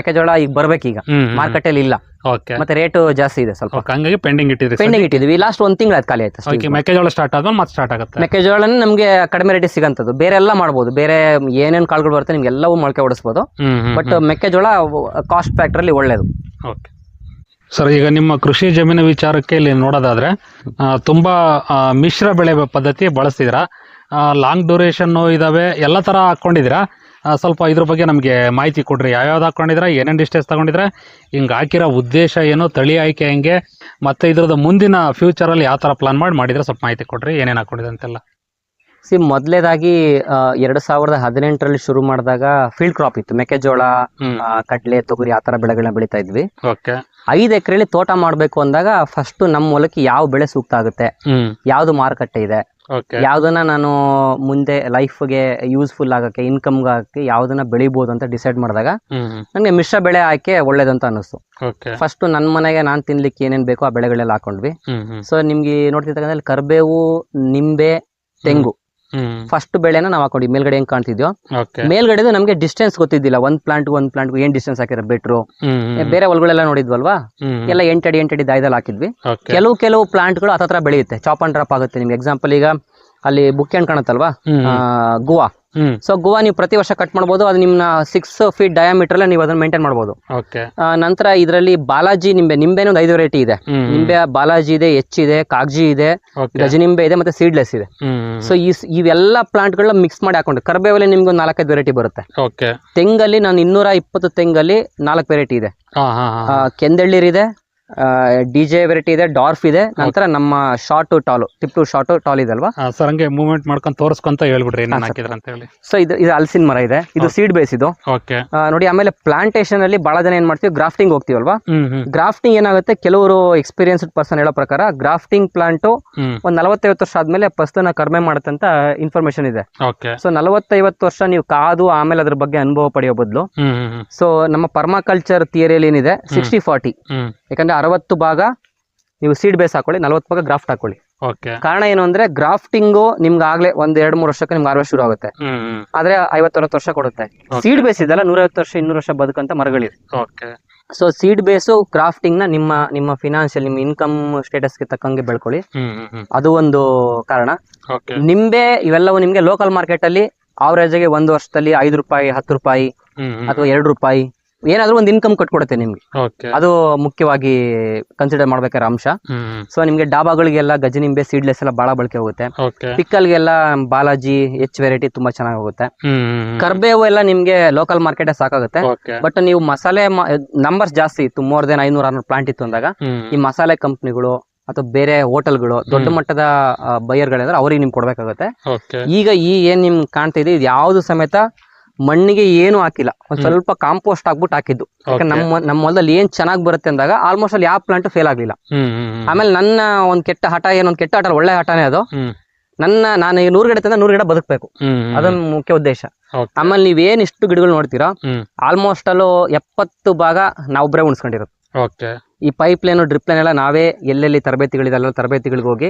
ಮೆಕ್ಕೆಜೋಳ ಈಗ ಬರ್ಬೇಕೀಗ. ಮಾರ್ಕೆಟ್ ಅಲ್ಲಿ ಇಲ್ಲ. ಓಕೆ ಮತ್ತೆ ರೇಟ್ ಜಾಸ್ತಿ ಇದೆ ಸ್ವಲ್ಪ. ಓಕೆ ಹಂಗಾಗಿ ಪೆಂಡಿಂಗ್ ಇಟ್ಟಿದ್ರಿ ಪೆಂಡಿಂಗ್ ಇಟ್ಟಿದ್ವಿ ಲಾಸ್ಟ್ ಒಂದ್ ತಿಂಗಳು ಖಾಲಿ ಆಯ್ತು ಅಷ್ಟೇ. ಓಕೆ ಮೆಕ್ಕೆಜೋಳ ಸ್ಟಾರ್ಟ್ ಆದ್ಮೇಲೆ ಮತ್ತೆ ಸ್ಟಾರ್ಟ್ ಆಗುತ್ತೆ. ಮೆಕ್ಕೆಜೋಳನ ನಮಗೆ ಕಡಿಮೆ ರೇಟಿಗೆ ಸಿಗಂತದ್ದು. ಬೇರೆ ಎಲ್ಲ ಮಾಡ್ಬೋದು. ಬೇರೆ ಏನೇನು ಕಾಳುಗಳು ಬರುತ್ತೆ ನಿಮ್ಗೆ ಎಲ್ಲವೂ ಮೊಳಕೆ ಹೊಡಿಸ್ಬೋದು ಬಟ್ ಮೆಕ್ಕೆಜೋಳ ಕಾಸ್ಟ್ ಫ್ಯಾಕ್ಟರ್ ಅಲ್ಲಿ ಒಳ್ಳೇದು. ಓಕೆ ಸರ್ ಈಗ ನಿಮ್ಮ ಕೃಷಿ ಜಮೀನು ವಿಚಾರಕ್ಕೆ ಇಲ್ಲಿ ನೋಡೋದಾದ್ರೆ ಆ, ತುಂಬಾ ಆ, ಮಿಶ್ರ ಬೆಳೆ ಪದ್ಧತಿ ಬಳಸ್ತಿದ್ದೀರಾ? ಲಾಂಗ್ ಡ್ಯೂರೇಷನ್ ಇದಾವೆ ಎಲ್ಲ ತರ ಹಾಕೊಂಡಿದ್ದೀರಾ? ಆ, ಸ್ವಲ್ಪ ಇದ್ರ ಬಗ್ಗೆ ನಮಗೆ ಮಾಹಿತಿ ಕೊಡ್ರಿ. ಯಾವ್ಯಾವ್ದು ಹಾಕೊಂಡಿದ್ರೆ ಏನೇನು ಡಿಸ್ಟೆನ್ಸ್ ತಗೊಂಡಿದ್ರೆ ಹಿಂಗೆ ಹಾಕಿರೋ ಉದ್ದೇಶ ಏನು ತಳಿ ಆಯ್ಕೆ ಹೆಂಗೆ ಮತ್ತೆ ಇದ್ರದ್ದು ಮುಂದಿನ ಫ್ಯೂಚರಲ್ಲಿ ಯಾವ ಥರ ಪ್ಲಾನ್ ಮಾಡಿ ಮಾಡಿದ್ರೆ ಸ್ವಲ್ಪ ಮಾಹಿತಿ ಕೊಡ್ರಿ ಏನೇನು ಹಾಕೊಂಡಿದೆ ಅಂತೆಲ್ಲ. ಸಿ ಮೊದಲೇದಾಗಿ ಎರಡು ಸಾವಿರದ ಹದಿನೆಂಟರಲ್ಲಿ ಶುರು ಮಾಡಿದಾಗ ಫೀಲ್ಡ್ ಕ್ರಾಪ್ ಇತ್ತು. ಮೆಕ್ಕೆಜೋಳ ಕಡಲೆ ತೊಗರಿ ಆ ಥರ ಬೆಳೆಗಳನ್ನ ಬೆಳೀತಾ ಇದ್ವಿ. ಓಕೆ ಐದು ಎಕರೆಲಿ ತೋಟ ಮಾಡಬೇಕು ಅಂದಾಗ ಫಸ್ಟ್ ನಮ್ಮ ಹೊಲಕ್ಕೆ ಯಾವ ಬೆಳೆ ಸೂಕ್ತ ಆಗುತ್ತೆ? ಯಾವ್ದು ಮಾರುಕಟ್ಟೆ ಇದೆ? ಯಾವ್ದನ್ನ ನಾನು ಮುಂದೆ ಲೈಫ್ಗೆ ಯೂಸ್ಫುಲ್ ಆಗಕ್ಕೆ ಇನ್ಕಮ್ ಆಗಕ್ಕೆ ಯಾವ್ದನ್ನ ಬೆಳಿಬಹುದು ಅಂತ ಡಿಸೈಡ್ ಮಾಡಿದಾಗ ನನಗೆ ಮಿಶ್ರ ಬೆಳೆ ಆಯ್ಕೆ ಒಳ್ಳೇದಂತ ಅನಿಸ್ತು ಫಸ್ಟ್ ನನ್ನ ಮನೆಗೆ ನಾನು ತಿನ್ಲಿಕ್ಕೆ ಏನೇನ್ ಬೇಕೋ ಆ ಬೆಳೆಗಳೆಲ್ಲ ಹಾಕೊಂಡ್ವಿ. ಸೊ ನಿಮ್ಗೆ ನೋಡ್ತಿರ್ತಕ್ಕಂಥ ಕರ್ಬೇವು ನಿಂಬೆ ತೆಂಗು. ಫಸ್ಟ್ ಬೆಳೆನ ನಾವು ಹಾಕೊಂಡಿವಿ. ಮೇಲ್ಗಡೆ ಹೆಂಗ್ ಕಾಣ್ತಿದ್ಯೋ? ಮೇಲ್ಗಡೆ ಮೇಲ್ಗಡೆದು ನಮಗೆ ಡಿಸ್ಟೆನ್ಸ್ ಗೊತ್ತಿದ್ದಿಲ್ಲ. ಒಂದ್ ಪ್ಲಾಂಟ್ ಒಂದ್ ಪ್ಲಾಂಟ್ ಏನ್ ಡಿಸ್ಟೆನ್ಸ್ ಹಾಕಿರೋ ಬೆಟ್ರು? ಬೇರೆ ಹೊಲಗಳೆಲ್ಲ ನೋಡಿದ್ವಲ್ವಾ? ಎಲ್ಲ ಎಂಟಡಿ ಎಂಟಡಿ ದಾಯದಲ್ಲಿ ಹಾಕಿದ್ವಿ. ಕೆಲವು ಕೆಲವು ಕೆಲವು ಪ್ಲಾಂಟ್ಗಳು ಹತ್ರ ಬೆಳೆಯುತ್ತೆ. ಚಾಪ್ ಅಂಡ್ ಡ್ರಾಪ್ ಆಗುತ್ತೆ ನಿಮ್ಗೆ. ಎಕ್ಸಾಂಪಲ್ ಈಗ ಅಲ್ಲಿ ಬುಕ್ ಹಣ್ಣು ಕಾಣುತ್ತಲ್ವಾ ಗುವಾ ಸೊ ಗೋವಾ ನೀವು ಪ್ರತಿ ವರ್ಷ ಕಟ್ ಮಾಡ್ಬೋದು. ಅದು ನಿಮ್ಮ ಸಿಕ್ಸ್ ಫೀಟ್ ಡಯಾಮೀಟರ್ ನೀವು ಅದನ್ನ ಮೇಂಟೈನ್ ಮಾಡಬಹುದು ನಂತರ ಇದರಲ್ಲಿ ಬಾಲಾಜಿ ನಿಂಬೆ ನಿಂಬೆನ ಒಂದು ಐದು ವೆರೈಟಿ ಇದೆ. ನಿಂಬೆ ಬಾಲಾಜಿ ಇದೆ ಎಚ್ ಇದೆ ಕಾಗ್ಜಿ ಇದೆ ಗಜನಿಂಬೆ ಇದೆ ಮತ್ತೆ ಸೀಡ್ಲೆಸ್ ಇದೆ. ಸೊ ಈ ಪ್ಲಾಂಟ್ ಇವೆಲ್ಲ ಪ್ಲಾಂಟ್ಗಳನ್ನ ಮಿಕ್ಸ್ ಮಾಡಿ ಹಾಕೊಂಡು ಕರ್ಬೇವಲ್ಲಿ ನಿಮ್ಗೆ ಒಂದು ನಾಲ್ಕೈದು ವೆರೈಟಿ ಬರುತ್ತೆ. ತೆಂಗಲ್ಲಿ ನಾನು ಇನ್ನೂರ ಇಪ್ಪತ್ತು ತೆಂಗಲ್ಲಿ ನಾಲ್ಕು ವೆರೈಟಿ ಇದೆ. ಹಾ ಡಿ ಜೆ ವೆರೈಟಿ ಇದೆ ಡಾರ್ಫ್ ಇದೆ. ನಂತರ ನಮ್ಮ short tall tip to short tall ಇದೆ ಅಲ್ವಾ ಸರ್ ಹಂಗೆ ಮೂವ್ಮೆಂಟ್ ಮಾಡ್ಕೊಂಡು ತೋರಿಸ್ಕೊಂತ ಹೇಳ್ಬಿಡ್ರಿ ಏನೇನು ಹಾ, ಹಾಕಿದ್ರ ಅಂತ ಹೇಳಿ. ಸೊ ಇದು ಇದು ಹಲಸಿನ ಮರ ಇದೆ. ಇದು ಸೀಡ್ ಬೇಸ್ ಇದು. ಓಕೆ. ಆ, ನೋಡಿ ಆಮೇಲೆ ಪ್ಲಾಂಟೇಶನ್ ಅಲ್ಲಿ ಬಹಳ ಜನ ಏನ್ ಮಾಡ್ತೀವಿ ಗ್ರಾಫ್ಟಿಂಗ್ ಹೋಗ್ತೀವಲ್ವಾ? ಹ್ಮ್ ಹ್ಮ್. ಗ್ರಾಫ್ಟಿಂಗ್ ಏನಾಗುತ್ತೆ ಕೆಲವರು ಎಕ್ಸ್ಪೀರಿಯನ್ಸ್ಡ್ ಪರ್ಸನ್ ಹೇಳೋ ಪ್ರಕಾರ ಗ್ರಾಫ್ಟಿಂಗ್ ಪ್ಲಾಂಟ್ ಒಂದು ಒಂದ್ ನಲವತ್ತೈವತ್ತು ವರ್ಷ ಆದ್ಮೇಲೆ ಪಸ್ತನ ಕಡಿಮೆ ಮಾಡುತ್ತಂತ ಇನ್ಫಾರ್ಮೇಶನ್ ಇದೆ. ಓಕೆ. ಸೊ ನಲವತ್ತೈವತ್ತು ವರ್ಷ ನೀವು ಕಾದು ಆಮೇಲೆ ಅದ್ರ ಬಗ್ಗೆ ಅನುಭವ ಪಡೆಯೋ ಬದಲು. ಹ್ಮ್ ಹ್ಮ್ ಹ್ಮ್. ಸೊ ನಮ್ಮ ಪರ್ಮಾಕಲ್ಚರ್ ಥಿಯರಿಯಲ್ಲಿ ಏನಿದೆ ಸಿಕ್ಸ್ಟಿ ಫಾರ್ಟಿ ಹ್ಮ್. ಯಾಕಂದ್ರೆ ಅರವತ್ತು ಭಾಗ ನೀವು ಸೀಡ್ ಬೇಸ್ ಹಾಕೊಳ್ಳಿ ನಲವತ್ತು ಭಾಗ ಗ್ರಾಫ್ಟ್ ಹಾಕೊಳ್ಳಿ. ಓಕೆ ಕಾರಣ ಏನು ಅಂದ್ರೆ ಗ್ರಾಫ್ಟಿಂಗು ನಿಮ್ಗೆ ಆಗ್ಲೇ ಒಂದ್ ಎರಡ್ ಮೂರು ವರ್ಷಕ್ಕೆ ನಿಮ್ಗೆ ಆರ್ವೇಶ್ ಶುರು ಆಗುತ್ತೆ. ಆದ್ರೆ ಐವತ್ತರವತ್ತು ವರ್ಷ ಕೊಡುತ್ತೆ. ಸೀಡ್ ಬೇಸ್ ಇದೆಲ್ಲ ನೂರೈವತ್ತು ವರ್ಷ ಇನ್ನೂರು ವರ್ಷ ಬದುಕಂತ ಮರಗಳಿದೆ ಸೊ ಸೀಡ್ ಬೇಸು ಕ್ರಾಫ್ಟಿಂಗ್ನ ನಿಮ್ಮ ನಿಮ್ಮ ಫಿನಾನ್ಷಿಯಲ್ ನಿಮ್ಮ ಇನ್ಕಮ್ ಸ್ಟೇಟಸ್ಗೆ ತಕ್ಕಂಗೆ ಬೆಳ್ಕೊಳ್ಳಿ. ಅದು ಒಂದು ಕಾರಣ. ನಿಂಬೆ ಇವೆಲ್ಲವೂ ನಿಮ್ಗೆ ಲೋಕಲ್ ಮಾರ್ಕೆಟ್ ಅಲ್ಲಿ ಆವರೇಜ್ ಆಗಿ ಒಂದು ವರ್ಷದಲ್ಲಿ ಐದು ರೂಪಾಯಿ ಹತ್ತು ರೂಪಾಯಿ ಅಥವಾ ಎರಡು ರೂಪಾಯಿ ಏನಾದ್ರೂ ಒಂದು ಇನ್ಕಮ್ ಕಟ್ಕೊಡುತ್ತೆ ನಿಮ್ಗೆ. ಅದು ಮುಖ್ಯವಾಗಿ ಕನ್ಸಿಡರ್ ಮಾಡ್ಬೇಕಾದ್ರೆ ಅಂಶ. ಸೊ ನಿಮ್ಗೆ ಡಾಬಾಗಳಿಗೆಲ್ಲ ಗಜನಿಂಬೆ ಸೀಡ್ಲೆಸ್ ಎಲ್ಲ ಬಹಳ ಬಳಕೆ ಹೋಗುತ್ತೆ. ಪಿಕ್ಕಲ್ಗೆಲ್ಲ ಬಾಲಾಜಿ ಎಚ್ ವೆರೈಟಿ ತುಂಬಾ ಚೆನ್ನಾಗಿ ಹೋಗುತ್ತೆ. ಕರ್ಬೇವು ಎಲ್ಲ ನಿಮ್ಗೆ ಲೋಕಲ್ ಮಾರ್ಕೆಟ್ ಸಾಕಾಗುತ್ತೆ. ಬಟ್ ನೀವು ಮಸಾಲೆ ನಂಬರ್ಸ್ ಜಾಸ್ತಿ ಇತ್ತು. ಮೋರ್ ದೆನ್ ಐನೂರ ಆರ್ನೂರು ಪ್ಲಾಂಟ್ ಇತ್ತು ಅಂದಾಗ ಈ ಮಸಾಲೆ ಕಂಪ್ನಿಗಳು ಅಥವಾ ಬೇರೆ ಹೋಟೆಲ್ಗಳು ದೊಡ್ಡ ಮಟ್ಟದ ಬೈಯರ್ಗಳಿದ್ರೆ ಅವ್ರಿಗೆ ನಿಮ್ಗೆ ಕೊಡ್ಬೇಕಾಗುತ್ತೆ. ಈಗ ಈ ಏನ್ ನಿಮ್ಗೆ ಕಾಣ್ತಾ ಇದೆ ಇದು ಯಾವ್ದು ಸಮೇತ ಮಣ್ಣಿಗೆ ಏನು ಹಾಕಿಲ್ಲ. ಒಂದ್ ಸ್ವಲ್ಪ ಕಾಂಪೋಸ್ಟ್ ಹಾಕ್ಬಿಟ್ಟು ಹಾಕಿದ್ದು. ಯಾಕಂದ್ರೆ ನಮ್ಮ ನಮ್ಮ ಹೊಲದಲ್ಲಿ ಏನ್ ಚೆನ್ನಾಗಿ ಬರುತ್ತೆ ಅಂದಾಗ ಆಲ್ಮೋಸ್ಟ್ ಅಲ್ಲಿ ಯಾವ ಪ್ಲಾಂಟ್ ಫೇಲ್ ಆಗ್ಲಿಲ್ಲ. ಆಮೇಲೆ ನನ್ನ ಒಂದ್ ಕೆಟ್ಟ ಹಠ ಏನೊಂದ್ ಕೆಟ್ಟ ಹಠ ಒಳ್ಳೆ ಹಠನೇ ಅದು. ನನ್ನ ನಾನು ನೂರು ಗಿಡ ತಂದ್ರೆ ನೂರು ಗಿಡ ಬದುಕಬೇಕು. ಅದೊಂದು ಮುಖ್ಯ ಉದ್ದೇಶ. ಆಮೇಲೆ ನೀವೇನ್ ಇಷ್ಟು ಗಿಡಗಳು ನೋಡ್ತೀರಾ ಆಲ್ಮೋಸ್ಟ್ ಅಲ್ಲೂ ಎಪ್ಪತ್ತು ಭಾಗ ನಾವೊಬ್ಬರೇ ಉಣಿಸ್ಕೊಂಡಿರೋದು. ಈ ಪೈಪ್ ಲೈನ್ ಡ್ರಿಪ್ ಲೈನ್ ಎಲ್ಲ ನಾವೇ ಎಲ್ಲೆಲ್ಲಿ ತರಬೇತಿಗಳಿದೆ ಅಲ್ಲ ತರಬೇತಿಗಳಿಗೆ ಹೋಗಿ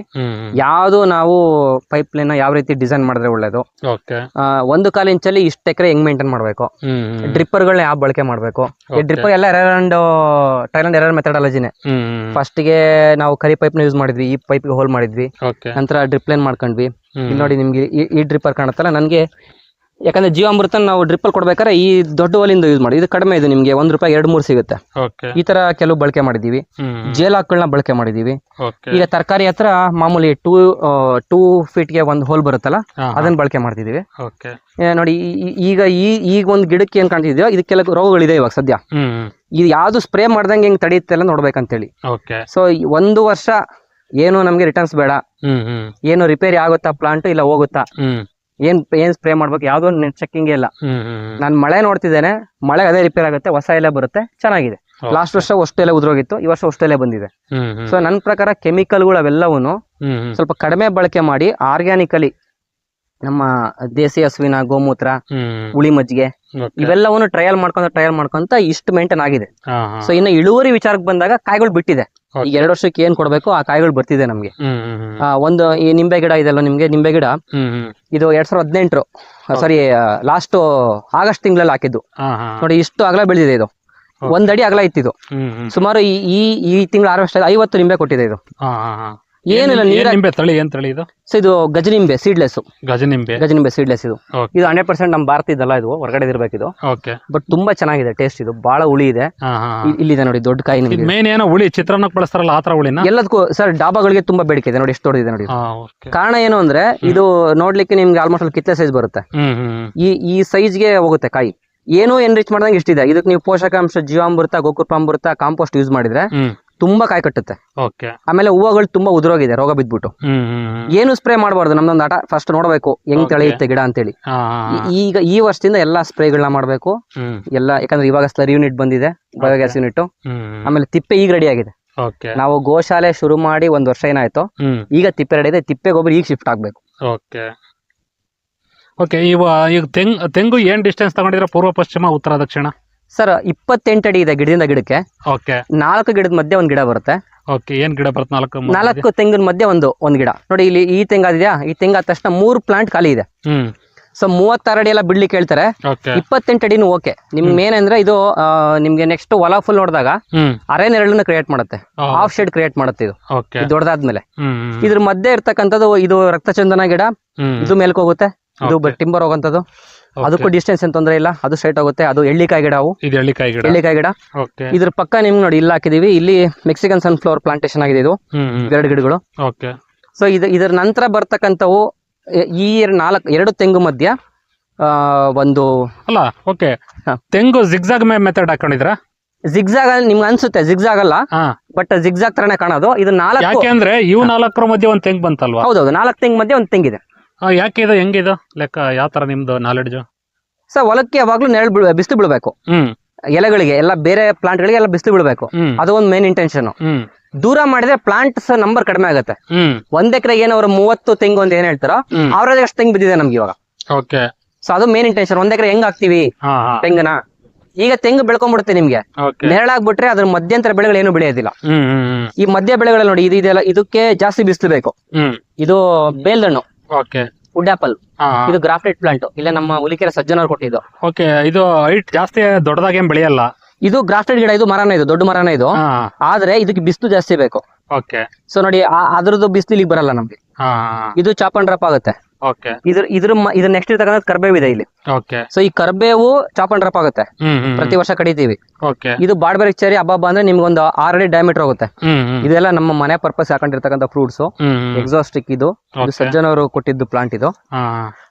ಯಾವುದು ನಾವು ಪೈಪ್ ಲೈನ್ ಯಾವ ರೀತಿ ಡಿಸೈನ್ ಮಾಡಿದ್ರೆ ಒಳ್ಳೇದು? ಆ, ಒಂದು ಕಾಲು ಇಂಚಲ್ಲಿ ಇಷ್ಟು ಎಕರೆ ಹೆಂಗ್ ಮೇಂಟೈನ್ ಮಾಡಬೇಕು? ಡ್ರಿಪ್ಪರ್ ಗಳನ್ನ ಡ್ರಿಪ್ಪರ್ಗಳನ್ನ ಯಾವ ಬಳಕೆ ಮಾಡಬೇಕು? ಈ. ಡ್ರಿಪ್ಪರ್ ಎಲ್ಲ ಎರಡ್ ಟೈಲಂಡ್ ಎರಡ್ ಮೆಥಡಾಲಜಿನೇ ಫಸ್ಟ್ಗೆ ನಾವು ಕರಿ ಪೈಪ್ನ ಯೂಸ್ ಮಾಡಿದ್ವಿ ಈ ಪೈಪ್ಗೆ ಹೋಲ್ ಮಾಡಿದ್ವಿ. ನಂತರ ಡ್ರಿಪ್ ಲೈನ್ ಮಾಡ್ಕೊಂಡ್ವಿ. ಇಲ್ಲಿ ನೋಡಿ ನಿಮ್ಗೆ ಈ- ಈ ಡ್ರಿಪ್ಪರ್ ಕಾಣುತ್ತಲ್ಲ ನನಗೆ ಯಾಕಂದ್ರೆ ಜೀವಾಮೃತ ನಾವು ಡ್ರಿಪ್ಪಲ್ಲಿ ಕೊಡ್ಬೇಕಾದ್ರೆ ಈ ದೊಡ್ಡ ಹೋಲಿಂದ ಯೂಸ್ ಮಾಡಿ. ಇದು ಕಡಿಮೆ ಇದೆ ನಿಮಗೆ ಒಂದ್ ರೂಪಾಯಿ ಎರಡು ಮೂರು ಸಿಗುತ್ತೆ. ಈ ತರ ಕೆಲವು ಬಳಕೆ ಮಾಡಿದೀವಿ ಜೇಲ್ ಜೇಲಾಕ್ಗಳನ್ನ ಬಳಕೆ ಮಾಡಿದೀವಿ ಈಗ ತರಕಾರಿ ಹತ್ರ ಮಾಮೂಲಿ ಟೂ ಟೂ ಫೀಟ್ಗೆ ಒಂದು ಹೋಲ್ ಬರುತ್ತಲ್ಲ ಅದನ್ನ ಬಳಕೆ ಮಾಡ್ತಿದೀವಿ ನೋಡಿ ಈಗ ಈ ಈಗ ಒಂದು ಗಿಡಕ್ಕೆ ಏನ್ ಕಾಣ್ತಿದ್ಯೋ ಇದಕ್ಕೆಲ್ಲ ರೋಗಗಳಿದೆ ಇವಾಗ ಸದ್ಯ. ಇದು ಯಾವ್ದು ಸ್ಪ್ರೇ ಮಾಡ್ದಂಗೆ ಹೆಂಗ್ ತಡೆಯುತ್ತೆ ಎಲ್ಲ ನೋಡ್ಬೇಕಂತೇಳಿ. ಸೊ ಒಂದು ವರ್ಷ ಏನು ನಮ್ಗೆ ರಿಟರ್ನ್ಸ್ ಬೇಡ. ಏನು ರಿಪೇರಿ ಆಗುತ್ತಾ ಪ್ಲಾಂಟ್ ಇಲ್ಲ ಹೋಗುತ್ತಾ ಏನ್ ಏನ್ ಸ್ಪ್ರೇ ಮಾಡ್ಬೇಕು ಯಾವ್ದೋ ನೆಟ್ ಚೆಕ್ಕಿಂಗ್ ಇಲ್ಲ. ನಾನು ಮಳೆ ನೋಡ್ತಿದ್ದೇನೆ ಮಳೆ ಅದೇ ರಿಪೇರ್ ಆಗುತ್ತೆ ಹೊಸ ಎಲೆ ಬರುತ್ತೆ ಚೆನ್ನಾಗಿದೆ. ಲಾಸ್ಟ್ ವರ್ಷ ಅಷ್ಟು ಎಲೆ ಉದ್ರೋಗಿತ್ತು ಈ ವರ್ಷ ಅಷ್ಟು ಎಲೆ ಬಂದಿದೆ. ಸೊ ನನ್ನ ಪ್ರಕಾರ ಕೆಮಿಕಲ್ಗಳು ಅವೆಲ್ಲವೂ ಹ್ಮ್ ಹ್ಮ್. ಸ್ವಲ್ಪ ಕಡಿಮೆ ಬಳಕೆ ಮಾಡಿ ಆರ್ಗ್ಯಾನಿಕಲಿ ನಮ್ಮ ದೇಸಿ ಹಸುವಿನ ಗೋಮೂತ್ರ ಹುಳಿ ಮಜ್ಜಿಗೆ ಇವೆಲ್ಲವನ್ನು ಟ್ರಯಲ್ ಮಾಡ್ಕೊಂತ ಟ್ರಯಲ್ ಮಾಡ್ಕೊಂತ ಇಷ್ಟು ಮೇಂಟೈನ್ ಆಗಿದೆ. ಸೊ ಇನ್ನು ಇಳುವರಿ ವಿಚಾರಕ್ಕೆ ಬಂದಾಗ ಕಾಯಿಗಳು ಬಿಟ್ಟಿದೆ. ಈಗ ಎರಡು ವರ್ಷಕ್ಕೆ ಏನ್ ಕೊಡ್ಬೇಕು? ಆ ಕಾಯಿಗಳು ಬರ್ತಿದೆ ನಮ್ಗೆ. ಆ, ಒಂದು ಈ ನಿಂಬೆ ಗಿಡ ಇದೆಲ್ಲ ನಿಮ್ಗೆ? ನಿಂಬೆ ಗಿಡ. ಇದು ಎರಡ್ ಸಾವಿರದ ಹದಿನೆಂಟರು ಸಾರಿ ಲಾಸ್ಟ್ ಆಗಸ್ಟ್ ತಿಂಗಳಲ್ಲಿ ಹಾಕಿದ್ದು. ನೋಡಿ ಇಷ್ಟು ಅಗಲ ಬೆಳೆದಿದೆ ಇದು. ಒಂದಡಿ ಅಡಿ ಅಗಲ ಇತ್ತಿದು ಸುಮಾರು ಈ ಈ ಈ ತಿಂಗಳ ಹಾರ್ವೆಸ್ಟ್ ಐವತ್ತು ನಿಂಬೆ ಕೊಟ್ಟಿದೆ ಇದು. ಏನಿಲ್ಲ ಏನ್ ನೀರ ನಿಂಬೆ ತಳಿ ಏನ್ ತಳಿ ಇದು? ಸೊ ಇದು ಗಜನಿಂಬೆ ಸೀಡ್ಲೆಸ್ ಗಜನಿಂಬೆ. ಗಜನಿಂಬೆ ಸೀಡ್ಲೆಸ್ ಇದು. Okay. ಇದು ಹಂಡ್ರೆಡ್ ಪರ್ಸೆಂಟ್ ನಮ್ಮ ಭಾರತದಲ್ಲ ಇದು ಹೊರಗಡೆ ಇರ್ಬೇಕಿದು ಓಕೆ ಬಟ್ ತುಂಬಾ ಚೆನ್ನಾಗಿದೆ ಟೇಸ್ಟ್ ಇದು. ಬಹಳ ಹುಳಿ ಇದೆ. ಹಾ ಹಾ ಇ- ಇಲ್ಲಿದೆ ನೋಡಿ ದೊಡ್ಡ ಕಾಯಿ ಇದು ನಿಮಗೆ. ಮೇನ್ ಏನೋ ಹುಳಿ ಚಿತ್ರಾನ್ನಕ್ಕೆ ಬಳಸ್ತಾರಲ್ಲ ಆತರ ಹುಳಿನ? ಎಲ್ಲದಕ್ಕೂ ಸರ್ ಡಾಬಾಗಳಿಗೆ ತುಂಬಾ ಬೇಡಿಕೆ ಇದೆ ನೋಡಿ ಎಷ್ಟು ಇದೆ. ನೋಡಿ ಓಕೆ ಕಾರಣ ಏನು ಅಂದ್ರೆ ಇದು ನೋಡ್ಲಿಕ್ಕೆ ನಿಮ್ಗೆ ಆಲ್ಮೋಸ್ಟ್ ಅಲ್ಲಿ ಕಿತ್ತಲೆ ಸೈಜ್ ಬರುತ್ತೆ. ಹ್ಮ್ ಹ್ಮ್ ಈ ಈ ಸೈಜ್ಗೆ ಹೋಗುತ್ತೆ ಕಾಯಿ. ಏನೋ ಎನ್ರಿಚ್ ಮಾಡ್ದಂಗೆ ಇಷ್ಟಿದೆ. ಇದಕ್ಕೆ ನೀವು ಪೋಷಕಾಂಶ ಜೀವಾಮೃತ ಗೋಕೃಪಾಮೃತ ಕಾಂಪೋಸ್ಟ್ ಯೂಸ್ ಮಾಡಿದ್ರೆ ಹ್ಮ್. ತುಂಬಾ ಕಾಯಿ ಕಟ್ಟುತ್ತೆ. ಓಕೆ. ಆಮೇಲೆ ಹೂವುಗಳು ತುಂಬಾ ಉದುರೋಗಿದೆ ರೋಗ ಬಿದ್ಬಿಟ್ಟು. ಏನು ಸ್ಪ್ರೇ ಮಾಡಬಾರ್ದು ನಮ್ದೊಂದು ಆಟ. ಫಸ್ಟ್ ನೋಡಬೇಕು ಹೆಂಗ್ ತೆಳೆಯುತ್ತೆ ಗಿಡ ಅಂತೇಳಿ. ಹಾ ಹಾ ಹಾ. ಈ- ಈಗ ಈ ವರ್ಷದಿಂದ ಎಲ್ಲಾ ಸ್ಪ್ರೇಗಳನ್ನ ಮಾಡಬೇಕು. ಎಲ್ಲ ಯಾಕಂದ್ರೆ ಇವಾಗ ಸ್ಲರ್ ಯೂನಿಟ್ ಬಂದಿದೆ ಬಯೋಗ್ಯಾಸ್ ಯೂನಿಟ್ ಆಮೇಲೆ ತಿಪ್ಪೆ ಈಗ ರೆಡಿ ಆಗಿದೆ. ನಾವು ಗೋಶಾಲೆ ಶುರು ಮಾಡಿ ಒಂದ್ ವರ್ಷ ಏನಾಯ್ತು ಈಗ ತಿಪ್ಪೆ ರೆಡಿ ಇದೆ. ತಿಪ್ಪೆ ಗೊಬ್ಬರ ಈಗ ಶಿಫ್ಟ್ ಆಗ್ಬೇಕು. ಓಕೆ. ಓಕೆ ಈಗ ತೆಂಗ್ ತೆಂಗು ಏನ್ ಡಿಸ್ಟೆನ್ಸ್ ತಗೊಂಡಿದ್ರೆ ಪೂರ್ವ ಪಶ್ಚಿಮ ಉತ್ತರ ದಕ್ಷಿಣ? ಸರ್ ಇಪ್ಪತ್ತೆಂಟು ಅಡಿ ಇದೆ ಗಿಡದಿಂದ ಗಿಡಕ್ಕೆ. ಓಕೆ. ನಾಲ್ಕು ಗಿಡದ ಮಧ್ಯೆ ಒಂದು ಗಿಡ ಬರುತ್ತೆ. ಓಕೆ ಏನ್ ಗಿಡ ಬರುತ್ತೆ ನಾಲ್ಕು ನಾಲ್ಕು ತೆಂಗಿನ ಮಧ್ಯೆ ಒಂದು ಒಂದ್ ಗಿಡ. ನೋಡಿ ಇಲ್ಲಿ ಈ ತೆಂಗಾದಿದ್ಯಾ ಈ ತೆಂಗಾದ ತಕ್ಷಣ ಮೂರು ಪ್ಲಾಂಟ್ ಖಾಲಿ ಇದೆ. ಹ್ಮ್. ಸೊ ಮೂವತ್ತಾರು ಅಡಿ ಎಲ್ಲ ಬಿಡ್ಲಿಕ್ಕೆ ಹೇಳ್ತಾರೆ. ಓಕೆ. ಇಪ್ಪತ್ತೆಂಟು ಅಡಿನೂ ಓಕೆ. ನಿಮ್ಗೆ ಏನಂದ್ರೆ ಇದು ಆ, ನಿಮ್ಗೆ ನೆಕ್ಸ್ಟ್ ಹೊಲ ಫುಲ್ ನೋಡಿದಾಗ ಹ್ಮ್. ಅರೆ ನೆರಳನ್ನ ಕ್ರಿಯೇಟ್ ಮಾಡುತ್ತೆ. ಹಾಫ್ ಶೇಡ್ ಕ್ರಿಯೇಟ್ ಮಾಡುತ್ತೆ ಇದು. ಓಕೆ. ಇದು ದೊಡ್ಡದಾದ್ಮೇಲೆ. ಹ್ಮ್ ಹ್ಮ್ ಇದ್ರ ಮಧ್ಯೆ ಇರ್ತಕ್ಕಂಥದ್ದು ಇದು ರಕ್ತಚಂದನ ಗಿಡ. ಹ್ಮ್. ಇದು ಮೇಲ್ಕೋಗುತ್ತೆ. ಇದು. ಟಿಂಬರ್ ಹೋಗಂತದ್ದು Okay. ಅದಕ್ಕೂ ಡಿಸ್ಟೆನ್ಸ್ ಏನು ತೊಂದರೆ ಇಲ್ಲ. ಅದು ಸ್ಟ್ರೈಟ್ ಹೋಗುತ್ತೆ. ಅದು ಎಳ್ಳಿಕಾಯಿ ಗಿಡ ಅವು. ಇದು ಎಳ್ಳಿಕಾಯಿ ಗಿಡ? ಎಳ್ಳಿಕಾಯಿ ಗಿಡ. ಓಕೆ ಇದ್ರ ಪಕ್ಕ ನಿಮ್ಗೆ ನೋಡಿ ಇಲ್ಲ ಹಾಕಿದೀವಿ. ಇಲ್ಲಿ ಮೆಕ್ಸಿಕನ್ ಸನ್ಫ್ಲವರ್ ಪ್ಲಾಂಟೇಶನ್ ಆಗಿದೆ ಇದು. ಎರಡು ಗಿಡಗಳು. ಓಕೆ ಸೊ ಇದು ಇದರ ನಂತರ ಬರ್ತಕ್ಕಂಥವು ಈ ನಾಲ್ಕು ಎರಡು ತೆಂಗು ಮಧ್ಯ ಒಂದು ಅಲ್ಲ ಓಕೆ. ತೆಂಗು ಜಿಗ್ಜಾಗ್ ಮೆಥಡ್ ಹಾಕೊಂಡಿದ್ರ ಜಿಗ್ಜಾಗ್ ನಿಮ್ಗೆ ಅನ್ಸುತ್ತೆ. ಜಿಗ್ಜಾಗ್ ಅಲ್ಲ. ಬಟ್ ಜಿಗ್ಜಾಗ್ ತರನೇ ಕಾಣೋದು. ಇದು ನಾಲ್ಕು ಯಾಕೆಂದ್ರೆ ಇವು ನಾಲ್ಕರ ಮಧ್ಯೆ ಒಂದು ತೆಂಗು ಬಂತಲ್ವಾ? ಹೌದೌದು. ನಾಲ್ಕು ತೆಂಗು ಮಧ್ಯೆ ಒಂದು ತೆಂಗಿದೆ. ಯಾಕೆ ಇದು? ಹೆಂಗಿದು ಲೆಕ್ಕ ಯಾವ ತರ ನಿಮ್ದು ನಾಲೆಡ್ಜ್ ಸರ್ ಹೊಲಕ್ಕೆ ಯಾವಾಗ್ಲೂ ನೆರಳು ಬೀಳ್ ಬಿಸಿಲು ಬೀಳಬೇಕು. ಹ್ಮ್. ಎಲೆಗಳಿಗೆ ಎಲ್ಲ ಬೇರೆ ಪ್ಲಾಂಟ್ಗಳಿಗೆ ಎಲ್ಲ ಬಿಸಿಲು ಬೀಳಬೇಕು. ಹ್ಮ್. ಅದು ಒಂದು ಮೇನ್ ಇಂಟೆನ್ಷನ್ ದೂರ ಮಾಡಿದ್ರೆ ಪ್ಲಾಂಟ್ಸ್ ನಂಬರ್ ಕಡಿಮೆ ಆಗುತ್ತೆ. ಒಂದ್ ಎಕರೆ ಏನೋ ಅವ್ರು ಮೂವತ್ತು ತೆಂಗು ಅಂತ ಏನ್ ಹೇಳ್ತಾರೋ ಹ್ಮ್. ಅವ್ರದ್ದು ಅಷ್ಟು ತೆಂಗು ಬಿದ್ದಿದೆ ನಮ್ಗೆ ಇವಾಗ. ಓಕೆ. ಸೊ ಅದು ಮೇನ್ ಇಂಟೆನ್ಷನ್ ಒಂದ್ ಎಕರೆ ಹೆಂಗ್ ಹಾಕ್ತಿವಿ ಹಾ ಹಾ. ತೆಂಗನ? ಈಗ ತೆಂಗು ಬೆಳ್ಕೊಂಡ್ಬಿಡುತ್ತೆ ನಿಮ್ಗೆ. ಓಕೆ. ನೆರಳಾಗ್ಬಿಟ್ರೆ ಅದ್ರ ಮಧ್ಯಂತರ ಬೆಳೆಗಳು ಏನು ಬೆಳೆಯೋದಿಲ್ಲ. ಈ ಮಧ್ಯ ಬೆಳೆಗಳು ನೋಡಿ ಇದು ಇದೆಲ್ಲ ಇದಕ್ಕೆ ಜಾಸ್ತಿ ಬಿಸಿಲು ಬೇಕು. ಇದು ಬೇಲ್ದಣ್ಣು. ಓಕೆ. ವುಡ್ ಆಪಲ್ ಇದು ಗ್ರಾಫ್ಟೆಡ್ ಪ್ಲಾಂಟ್ ಇಲ್ಲ ನಮ್ಮ ಹುಲಿಕೆರೆ ಸಜ್ಜನವ್ರು ಕೊಟ್ಟಿದ್ದು. ಓಕೆ ಇದು ಹೈಟ್ ಜಾಸ್ತಿ ದೊಡ್ಡದಾಗೇನ್ ಬೆಳೆಯಲ್ಲ? ಇದು ಗ್ರಾಫ್ಟೆಡ್ ಗಿಡ ಇದು ಮರನ ಇದು ದೊಡ್ಡ ಮರನ ಇದು. ಆದ್ರೆ ಇದಕ್ಕೆ ಬಿಸಿಲು ಜಾಸ್ತಿ ಬೇಕು. ಓಕೆ. ಸೊ ನೋಡಿ ಆ- ಅದ್ರದ್ದು ಬಿಸಿಲು ಇಲ್ಲಿಗೆ ಬರಲ್ಲ ನಮ್ಗೆ. ಇದು ಚಾಪ್ ಅಂಡ್ ಡ್ರಾಪ್ ಆಗುತ್ತೆ. ಇದ್ರ ಇದ್ರ ನೆಕ್ಸ್ಟ್ ಇರ್ತಕ್ಕಂಥ ಕರ್ಬೇವು ಇದೆ ಇಲ್ಲಿ. ಸೊ ಈ ಕರ್ಬೇವು ಚಾಪ್ ಅಂಡ್ ಡ್ರಾಪ್ ಆಗುತ್ತೆ. ಪ್ರತಿ ವರ್ಷ ಕಡಿತೀವಿ. ಇದು ಬಾಡ್ಬೆರಿ ಚೆರಿ ಹಬ್ಬ ಅಂದ್ರೆ ನಿಮ್ಗೆ ಒಂದು ಆರ್ ಅಡಿ ಡಯಾಮೀಟರ್ ಹೋಗುತ್ತೆ. ಇದೆಲ್ಲ ನಮ್ಮ ಮನೆ ಪರ್ಪಸ್ ಹಾಕೊಂಡಿರ್ತಕ್ಕಂಥ ಫ್ರೂಟ್ಸ್ ಎಕ್ಸಾಸ್ಟಿಕ್ ಇದು. ಸಜ್ಜನವರು ಕೊಟ್ಟಿದ್ದು ಪ್ಲಾಂಟ್ ಇದು.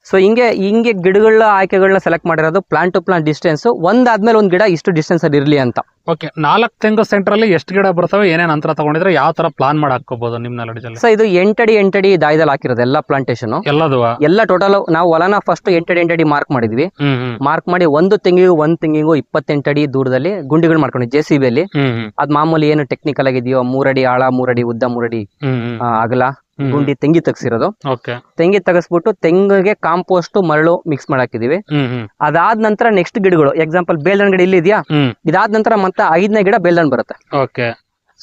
ಸೊ ಹಿಂಗೆ ಹಿಂಗೆ ಗಿಡಗಳ ಆಯ್ಕೆಗಳನ್ನ ಸೆಲೆಕ್ಟ್ ಮಾಡಿರೋದು ಪ್ಲಾಂಟ್ ಟು ಪ್ಲಾಂಟ್ ಡಿಸ್ಟೆನ್ಸ್ ಒಂದಾದ್ಮೇಲೆ ಒಂದ್ ಗಿಡ ಇಷ್ಟು ಡಿಸ್ಟೆನ್ಸ್ ಅಲ್ಲಿ ಇರಲಿ ಅಂತ. ಓಕೆ ನಾಲ್ಕು ತೆಂಗು ಸೆಂಟರ್ ಅಲ್ಲಿ ಎಷ್ಟು ಗಿಡ ಬರ್ತವೆ ಏನೇನು ಅಂತರ ತಗೊಂಡಿದ್ರೆ ಯಾವ ತರ ಪ್ಲಾನ್ ಮಾಡಿ ಹಾಕೋಬಹುದು ನಿಮ್ಮ ಸೊ ಇದು ಎಂಟಡಿ ಎಂಟಡಿ ದಾಯದಲ್ಲಿ ಹಾಕಿರೋದು ಎಲ್ಲ ಪ್ಲಾಂಟೇಶನ್ ಎಲ್ಲದು ಎಲ್ಲ ಟೋಟಲ್ ನಾವು ಹೊಲನ ಫಸ್ಟ್ ಎಂಟಡಿ ಎಂಟಡಿ ಮಾರ್ಕ್ ಮಾಡಿದ್ವಿ. ಮಾರ್ಕ್ ಮಾಡಿ ಒಂದು ತೆಂಗಿಗೂ ಒಂದ್ ತೆಂಗಿಗೂ ಇಪ್ಪತ್ತೆಂಟಡಿ ದೂರದಲ್ಲಿ ಗುಂಡಿಗಳು ಮಾಡ್ಕೊಂಡಿದ್ವಿ ಜೆ ಸಿ ಬಿ ಅಲ್ಲಿ. ಅದ್ ಮಾಮೂಲಿ ಏನು ಟೆಕ್ನಿಕಲ್ ಆಗಿದೆಯೋ ಮೂರಡಿ ಆಳ ಮೂರಡಿ ಉದ್ದ ಮೂರಡಿ ಅಗಲ. ಗುಂಡಿ ತೆಂಗಿ ತೆಗ್ಸಿರೋದು. ತೆಂಗಿ ತೆಗೆಸ್ಬಿಟ್ಟು ತೆಂಗಿಗೆ ಕಾಂಪೋಸ್ಟ್ ಮರಳು ಮಿಕ್ಸ್ ಮಾಡಾಕಿದೀವಿ. ಅದಾದ ನಂತರ ನೆಕ್ಸ್ಟ್ ಗಿಡಗಳು ಎಕ್ಸಾಂಪಲ್ ಬೇಲ್ ಗಿಡ ಇಲ್ಲಿ ಇದೆಯಾ ಹ್ಮ್. ಇದಾದ ನಂತರ ಮತ್ತೆ ಐದನೇ ಗಿಡ ಬೇಲ್ದಣ್ ಬರುತ್ತೆ.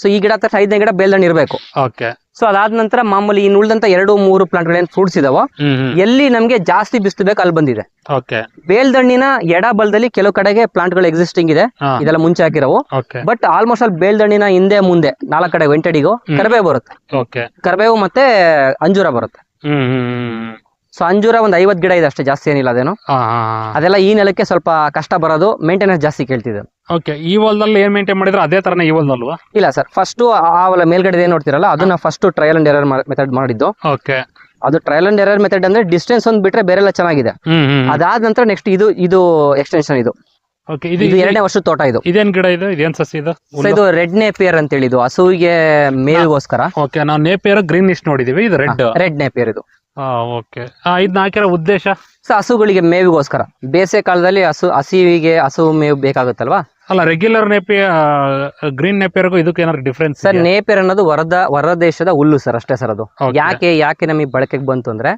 ಸೊ ಈ ಗಿಡ ತಕ್ಷಣ ಐದನೇ ಗಿಡ ಬೇಲ್ದಣ್ಣ ಇರಬೇಕು. ಓಕೆ ಸೊ ಅದಾದ ನಂತರ ಮಾಮೂಲಿ ಇನ್ನು ಉಳಿದಂತ ಎರಡು ಮೂರು ಪ್ಲಾಂಟ್ಗಳೇನು ಫ್ರೂಟ್ಸ್ ಇದಾವೋ ಎಲ್ಲಿ ನಮ್ಗೆ ಜಾಸ್ತಿ ಬಿಸಿಲು ಬೇಕು ಅಲ್ಲಿ ಬಂದಿದೆ ಬೇಲ್ದಣ್ಣಿನ ಎಡ ಬಲದಲ್ಲಿ ಕೆಲವು ಕಡೆಗೆ ಪ್ಲಾಂಟ್ಗಳು ಎಕ್ಸಿಸ್ಟಿಂಗ್ ಇದೆ. ಇದೆಲ್ಲ ಮುಂಚೆ ಹಾಕಿರೋವು. ಬಟ್ ಆಲ್ಮೋಸ್ಟ್ ಅಲ್ಲಿ ಬೇಲ್ದಣ್ಣಿನ ಹಿಂದೆ ಮುಂದೆ ನಾಲ್ಕು ಕಡೆ ವೆಂಟಡಿಗೂ ಕರಿಬೇವು ಬರುತ್ತೆ. ಕರಿಬೇವು ಮತ್ತೆ ಅಂಜೂರ ಬರುತ್ತೆ. ಸೊ ಅಂಜೂರ ಒಂದು ಐವತ್ತು ಗಿಡ ಇದೆ ಅಷ್ಟೇ ಜಾಸ್ತಿ ಏನಿಲ್ಲ ಅದೇನು. ಅದೆಲ್ಲ ಈ ನೆಲಕ್ಕೆ ಸ್ವಲ್ಪ ಕಷ್ಟ ಬರೋದು ಮೇಂಟೆನೆನ್ಸ್ ಜಾಸ್ತಿ ಕೇಳ್ತಿದೆ. ಓಕೆ ಈ ಹೊಲದಲ್ಲಿ ಏನ್ ಮೇಂಟೈನ್ ಮಾಡಿದ್ರೆ ಅದೇ ತರನೇ ಈ ಹೊಲದಲ್ವಾ? ಇಲ್ಲ ಸರ್ ಫಸ್ಟ್ ಆ ಹೊಲ ಮೇಲ್ಗಡೆ ಏನ್ ನೋಡ್ತಿರಲ್ಲ ಅದನ್ನ first trial and error method ಮಾಡಿದ್ದು. ಓಕೆ ಅದು ಟ್ರಯಲ್ ಅಂಡ್ ಎರರ್ ಮೆಥಡ್ ಅಂದ್ರೆ ಡಿಸ್ಟೆನ್ಸ್ ಒಂದ್ ಬಿಟ್ರೆ ಬೇರೆ ಎಲ್ಲ ಚೆನ್ನಾಗಿದೆ ಅದಾದ ನಂತರ ನೆಕ್ಸ್ಟ್ ಇದು ಇದು ಎಕ್ಸ್ಟೆನ್ಷನ್ ಇದು. ಓಕೆ ಇದು ಎರಡನೇ ವರ್ಷದ ತೋಟ ಇದು. ಇದೇನ್ ಗಿಡ ಇದು? ಇದೇನ್ ಸಸಿ ಇದು? ಇದು ರೆಡ್ ನೇಪಿಯರ್ ಅಂತ ಹೇಳಿದ್ದು ಹಸುವಿಗೆ ಮೇಲ್ಗೋಸ್ಕರ. ಓಕೆ ನಾವು ನೇಪಿಯರ್ ಗ್ರೀನ್ ಇಶ್ ನೋಡಿದೀವಿ ಇದು ರೆಡ್ ರೆಡ್ ನೇಪಿಯರ್ ಇದು. ಓಕೆ. ಇದನ್ನ ಹಾಕಿರೋ ಉದ್ದೇಶ? ಸೊ ಹಸುಗಳಿಗೆ ಮೇವಿಗೋಸ್ಕರ. ಬೇಸಿಗೆ ಕಾಲದಲ್ಲಿ ಹಸು ಹಸಿವಿಗೆ ಹಸು ಮೇವು ಬೇಕಾಗುತ್ತಲ್ವಾ? ಅಲ್ಲ ರೆಗ್ಯುಲರ್ ನೇಪಿಯ ಗ್ರೀನ್ ನೇಪಿಯರ್ಗೂ ಇದಕ್ಕೆ ಏನಾದ್ರು ಡಿಫ್ರೆನ್ಸ್ ಸರ್ ನೇಪಿಯರ್ ಅನ್ನೋದು ಹೊರದ ಹೊರ ದೇಶದ ಹುಲ್ಲು ಸರ್ ಅಷ್ಟೇ ಸರ್ ಅದು. ಯಾಕೆ ಯಾಕೆ ನಮಗೆ ಬಳಕೆಗೆ ಬಂತು ಅಂದ್ರೆ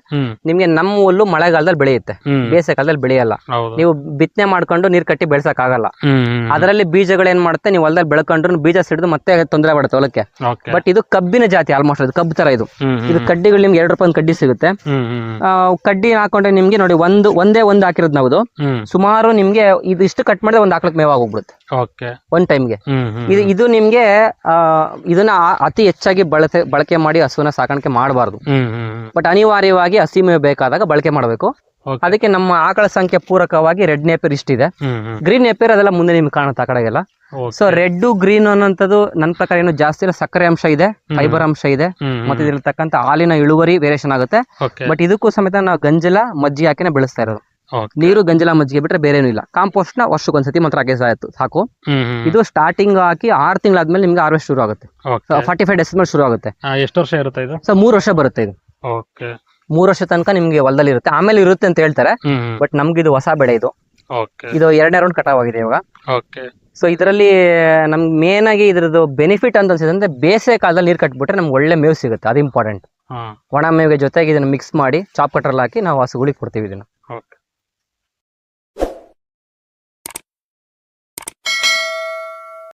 ನಿಮ್ಗೆ ನಮ್ಮ ಹುಲ್ಲು ಮಳೆಗಾಲದಲ್ಲಿ ಬೆಳೆಯುತ್ತೆ. ಬೇಸಿಗೆ ಕಾಲದಲ್ಲಿ ಬೆಳೆಯಲ್ಲ. ನೀವು ಬಿತ್ತನೆ ಮಾಡ್ಕೊಂಡು ನೀರ್ ಕಟ್ಟಿ ಬೆಳ್ಸಕ್ ಆಗಲ್ಲ ಅದರಲ್ಲಿ ಬೀಜಗಳು ಏನ್ ಮಾಡುತ್ತೆ? ನೀವು ಹೊಲದಲ್ಲಿ ಬೆಳ್ಕೊಂಡ್ರು ಬೀಜ ಸಿಡಿದು ಮತ್ತೆ ತೊಂದರೆ ಮಾಡುತ್ತೆ ಹೊಲಕ್ಕೆ. ಬಟ್ ಇದು ಕಬ್ಬಿನ ಜಾತಿ ಆಲ್ಮೋಸ್ಟ್ ಇದು ಕಬ್ಬು ತರ ಇದು. ಇದು ಕಡ್ಡಿಗಳು ನಿಮ್ಗೆ ಎರಡು ರೂಪಾಯಿ ಕಡ್ಡಿ ಸಿಗುತ್ತೆ. ಕಡ್ಡಿ ಹಾಕೊಂಡ್ರೆ ನಿಮ್ಗೆ ನೋಡಿ ಒಂದು ಒಂದೇ ಒಂದು ಹಾಕಿರೋದು ನಾವು ಸುಮಾರು ನಿಮ್ಗೆ ಇದು ಇಷ್ಟು ಕಟ್ ಮಾಡಿದ್ರೆ ಒಂದು ಹಾಕ್ಲಕ್ ಮೇವಾಗ ಒಂದ್ ಟೈಮ್ಗೆ ಇದು ಇದು ನಿಮ್ಗೆ ಇದನ್ನ ಅತಿ ಹೆಚ್ಚಾಗಿ ಬಳಕೆ ಬಳಕೆ ಮಾಡಿ ಹಸುವನ್ನ ಸಾಕಾಣಿಕೆ ಮಾಡಬಾರ್ದು. ಬಟ್ ಅನಿವಾರ್ಯವಾಗಿ ಹಸಿ ಮೇವು ಬೇಕಾದಾಗ ಬಳಕೆ ಮಾಡಬೇಕು. ಅದಕ್ಕೆ ನಮ್ಮ ಆಕಳ ಸಂಖ್ಯೆ ಪೂರಕವಾಗಿ ರೆಡ್ ನೇಪೇರ್ ಇಷ್ಟಿದೆ ಗ್ರೀನ್ ನೇಪರ್ ಅದೆಲ್ಲ ಮುಂದೆ ನಿಮ್ಗೆ ಕಾಣುತ್ತೆ ಆ ಕಡೆಗೆಲ್ಲ. ಸೊ ರೆಡ್ ಗ್ರೀನ್ ಅನ್ನೋಂಥದ್ದು ನನ್ನ ಪ್ರಕಾರ ಏನು ಜಾಸ್ತಿ ಇಲ್ಲ. ಸಕ್ಕರೆ ಅಂಶ ಇದೆ ಫೈಬರ್ ಅಂಶ ಇದೆ. ಮತ್ತೆ ಇದಿರತಕ್ಕಂಥ ಹಾಲಿನ ಇಳುವರಿ ವೇರಿಯೇಷನ್ ಆಗುತ್ತೆ. ಬಟ್ ಇದಕ್ಕೂ ಸಮೇತ ನಾವು ಗಂಜಲ ಮಜ್ಜಿ ಹಾಕಿನೇ ಬೆಳೆಸ್ತಾ ಇರೋದು. ನೀರು ಗಂಜಲ ಮಜ್ಜಿಗೆ ಬಿಟ್ರೆ ಬೇರೆ ಇಲ್ಲ. ಕಾಂಪೋಸ್ಟ್ನ ವರ್ಷಕ್ಕೊಂದ್ಸತಿ ಮಾತ್ರ ಹಾಕಿ ಸಾಯ್ತು ಸಾಕು. ಇದು ಸ್ಟಾರ್ಟಿಂಗ್ ಹಾಕಿ ಆರ್ ತಿಂಗಳಾದ್ಮೇಲೆ ನಿಮ್ಗೆ ಹಾರ್ವೆಸ್ಟ್ ಶುರು ಆಗುತ್ತೆ. ಫಾರ್ಟಿ ಫೈವ್ ಡೇಸ್ ಮೇಲೆ ಶುರು ಆಗುತ್ತೆ. ಎಷ್ಟು ವರ್ಷ ಇರುತ್ತೆ ಇದು? ಸೊ ಮೂರು ವರ್ಷ ಬರುತ್ತೆ ಇದು. ಓಕೆ ಮೂರು ವರ್ಷ ತನಕ ನಿಮ್ಗೆ ಹೊಲದಲ್ಲಿ ಇರುತ್ತೆ. ಆಮೇಲೆ ಇರುತ್ತೆ ಅಂತ ಹೇಳ್ತಾರೆ. ಬಟ್ ನಮ್ಗೆ ಇದು ಹೊಸ ಬೆಳೆ ಇದು. ಇದು ಎರಡನೇ ರೌಂಡ್ ಕಟಾವ್ ಆಗಿದೆ ಇವಾಗ. ಓಕೆ ಸೊ ಇದರಲ್ಲಿ ನಮ್ಗೆ ಮೇನ್ ಆಗಿ ಇದ್ರದ್ದು ಬೆನಿಫಿಟ್ ಅಂತ ಅನ್ಸಿದೆ ಅಂದ್ರೆ ಬೇಸಿಗೆ ಕಾಲದಲ್ಲಿ ನೀರು ಕಟ್ಬಿಟ್ರೆ ನಮ್ಗೆ ಒಳ್ಳೆ ಮೇವು ಸಿಗುತ್ತೆ. ಅದು ಇಂಪಾರ್ಟೆಂಟ್ ಒಣ ಮೇವಿಗೆ ಜೊತೆಗೆ ಇದನ್ನ ಮಿಕ್ಸ್ ಮಾಡಿ ಚಾಪ್ ಕಟ್ರಲ್ಲಿ ಹಾಕಿ ನಾವು ಹಸುಗಳಿಗೆ ಕೊಡ್ತೀವಿ ಇದನ್ನ. ಓಕೆ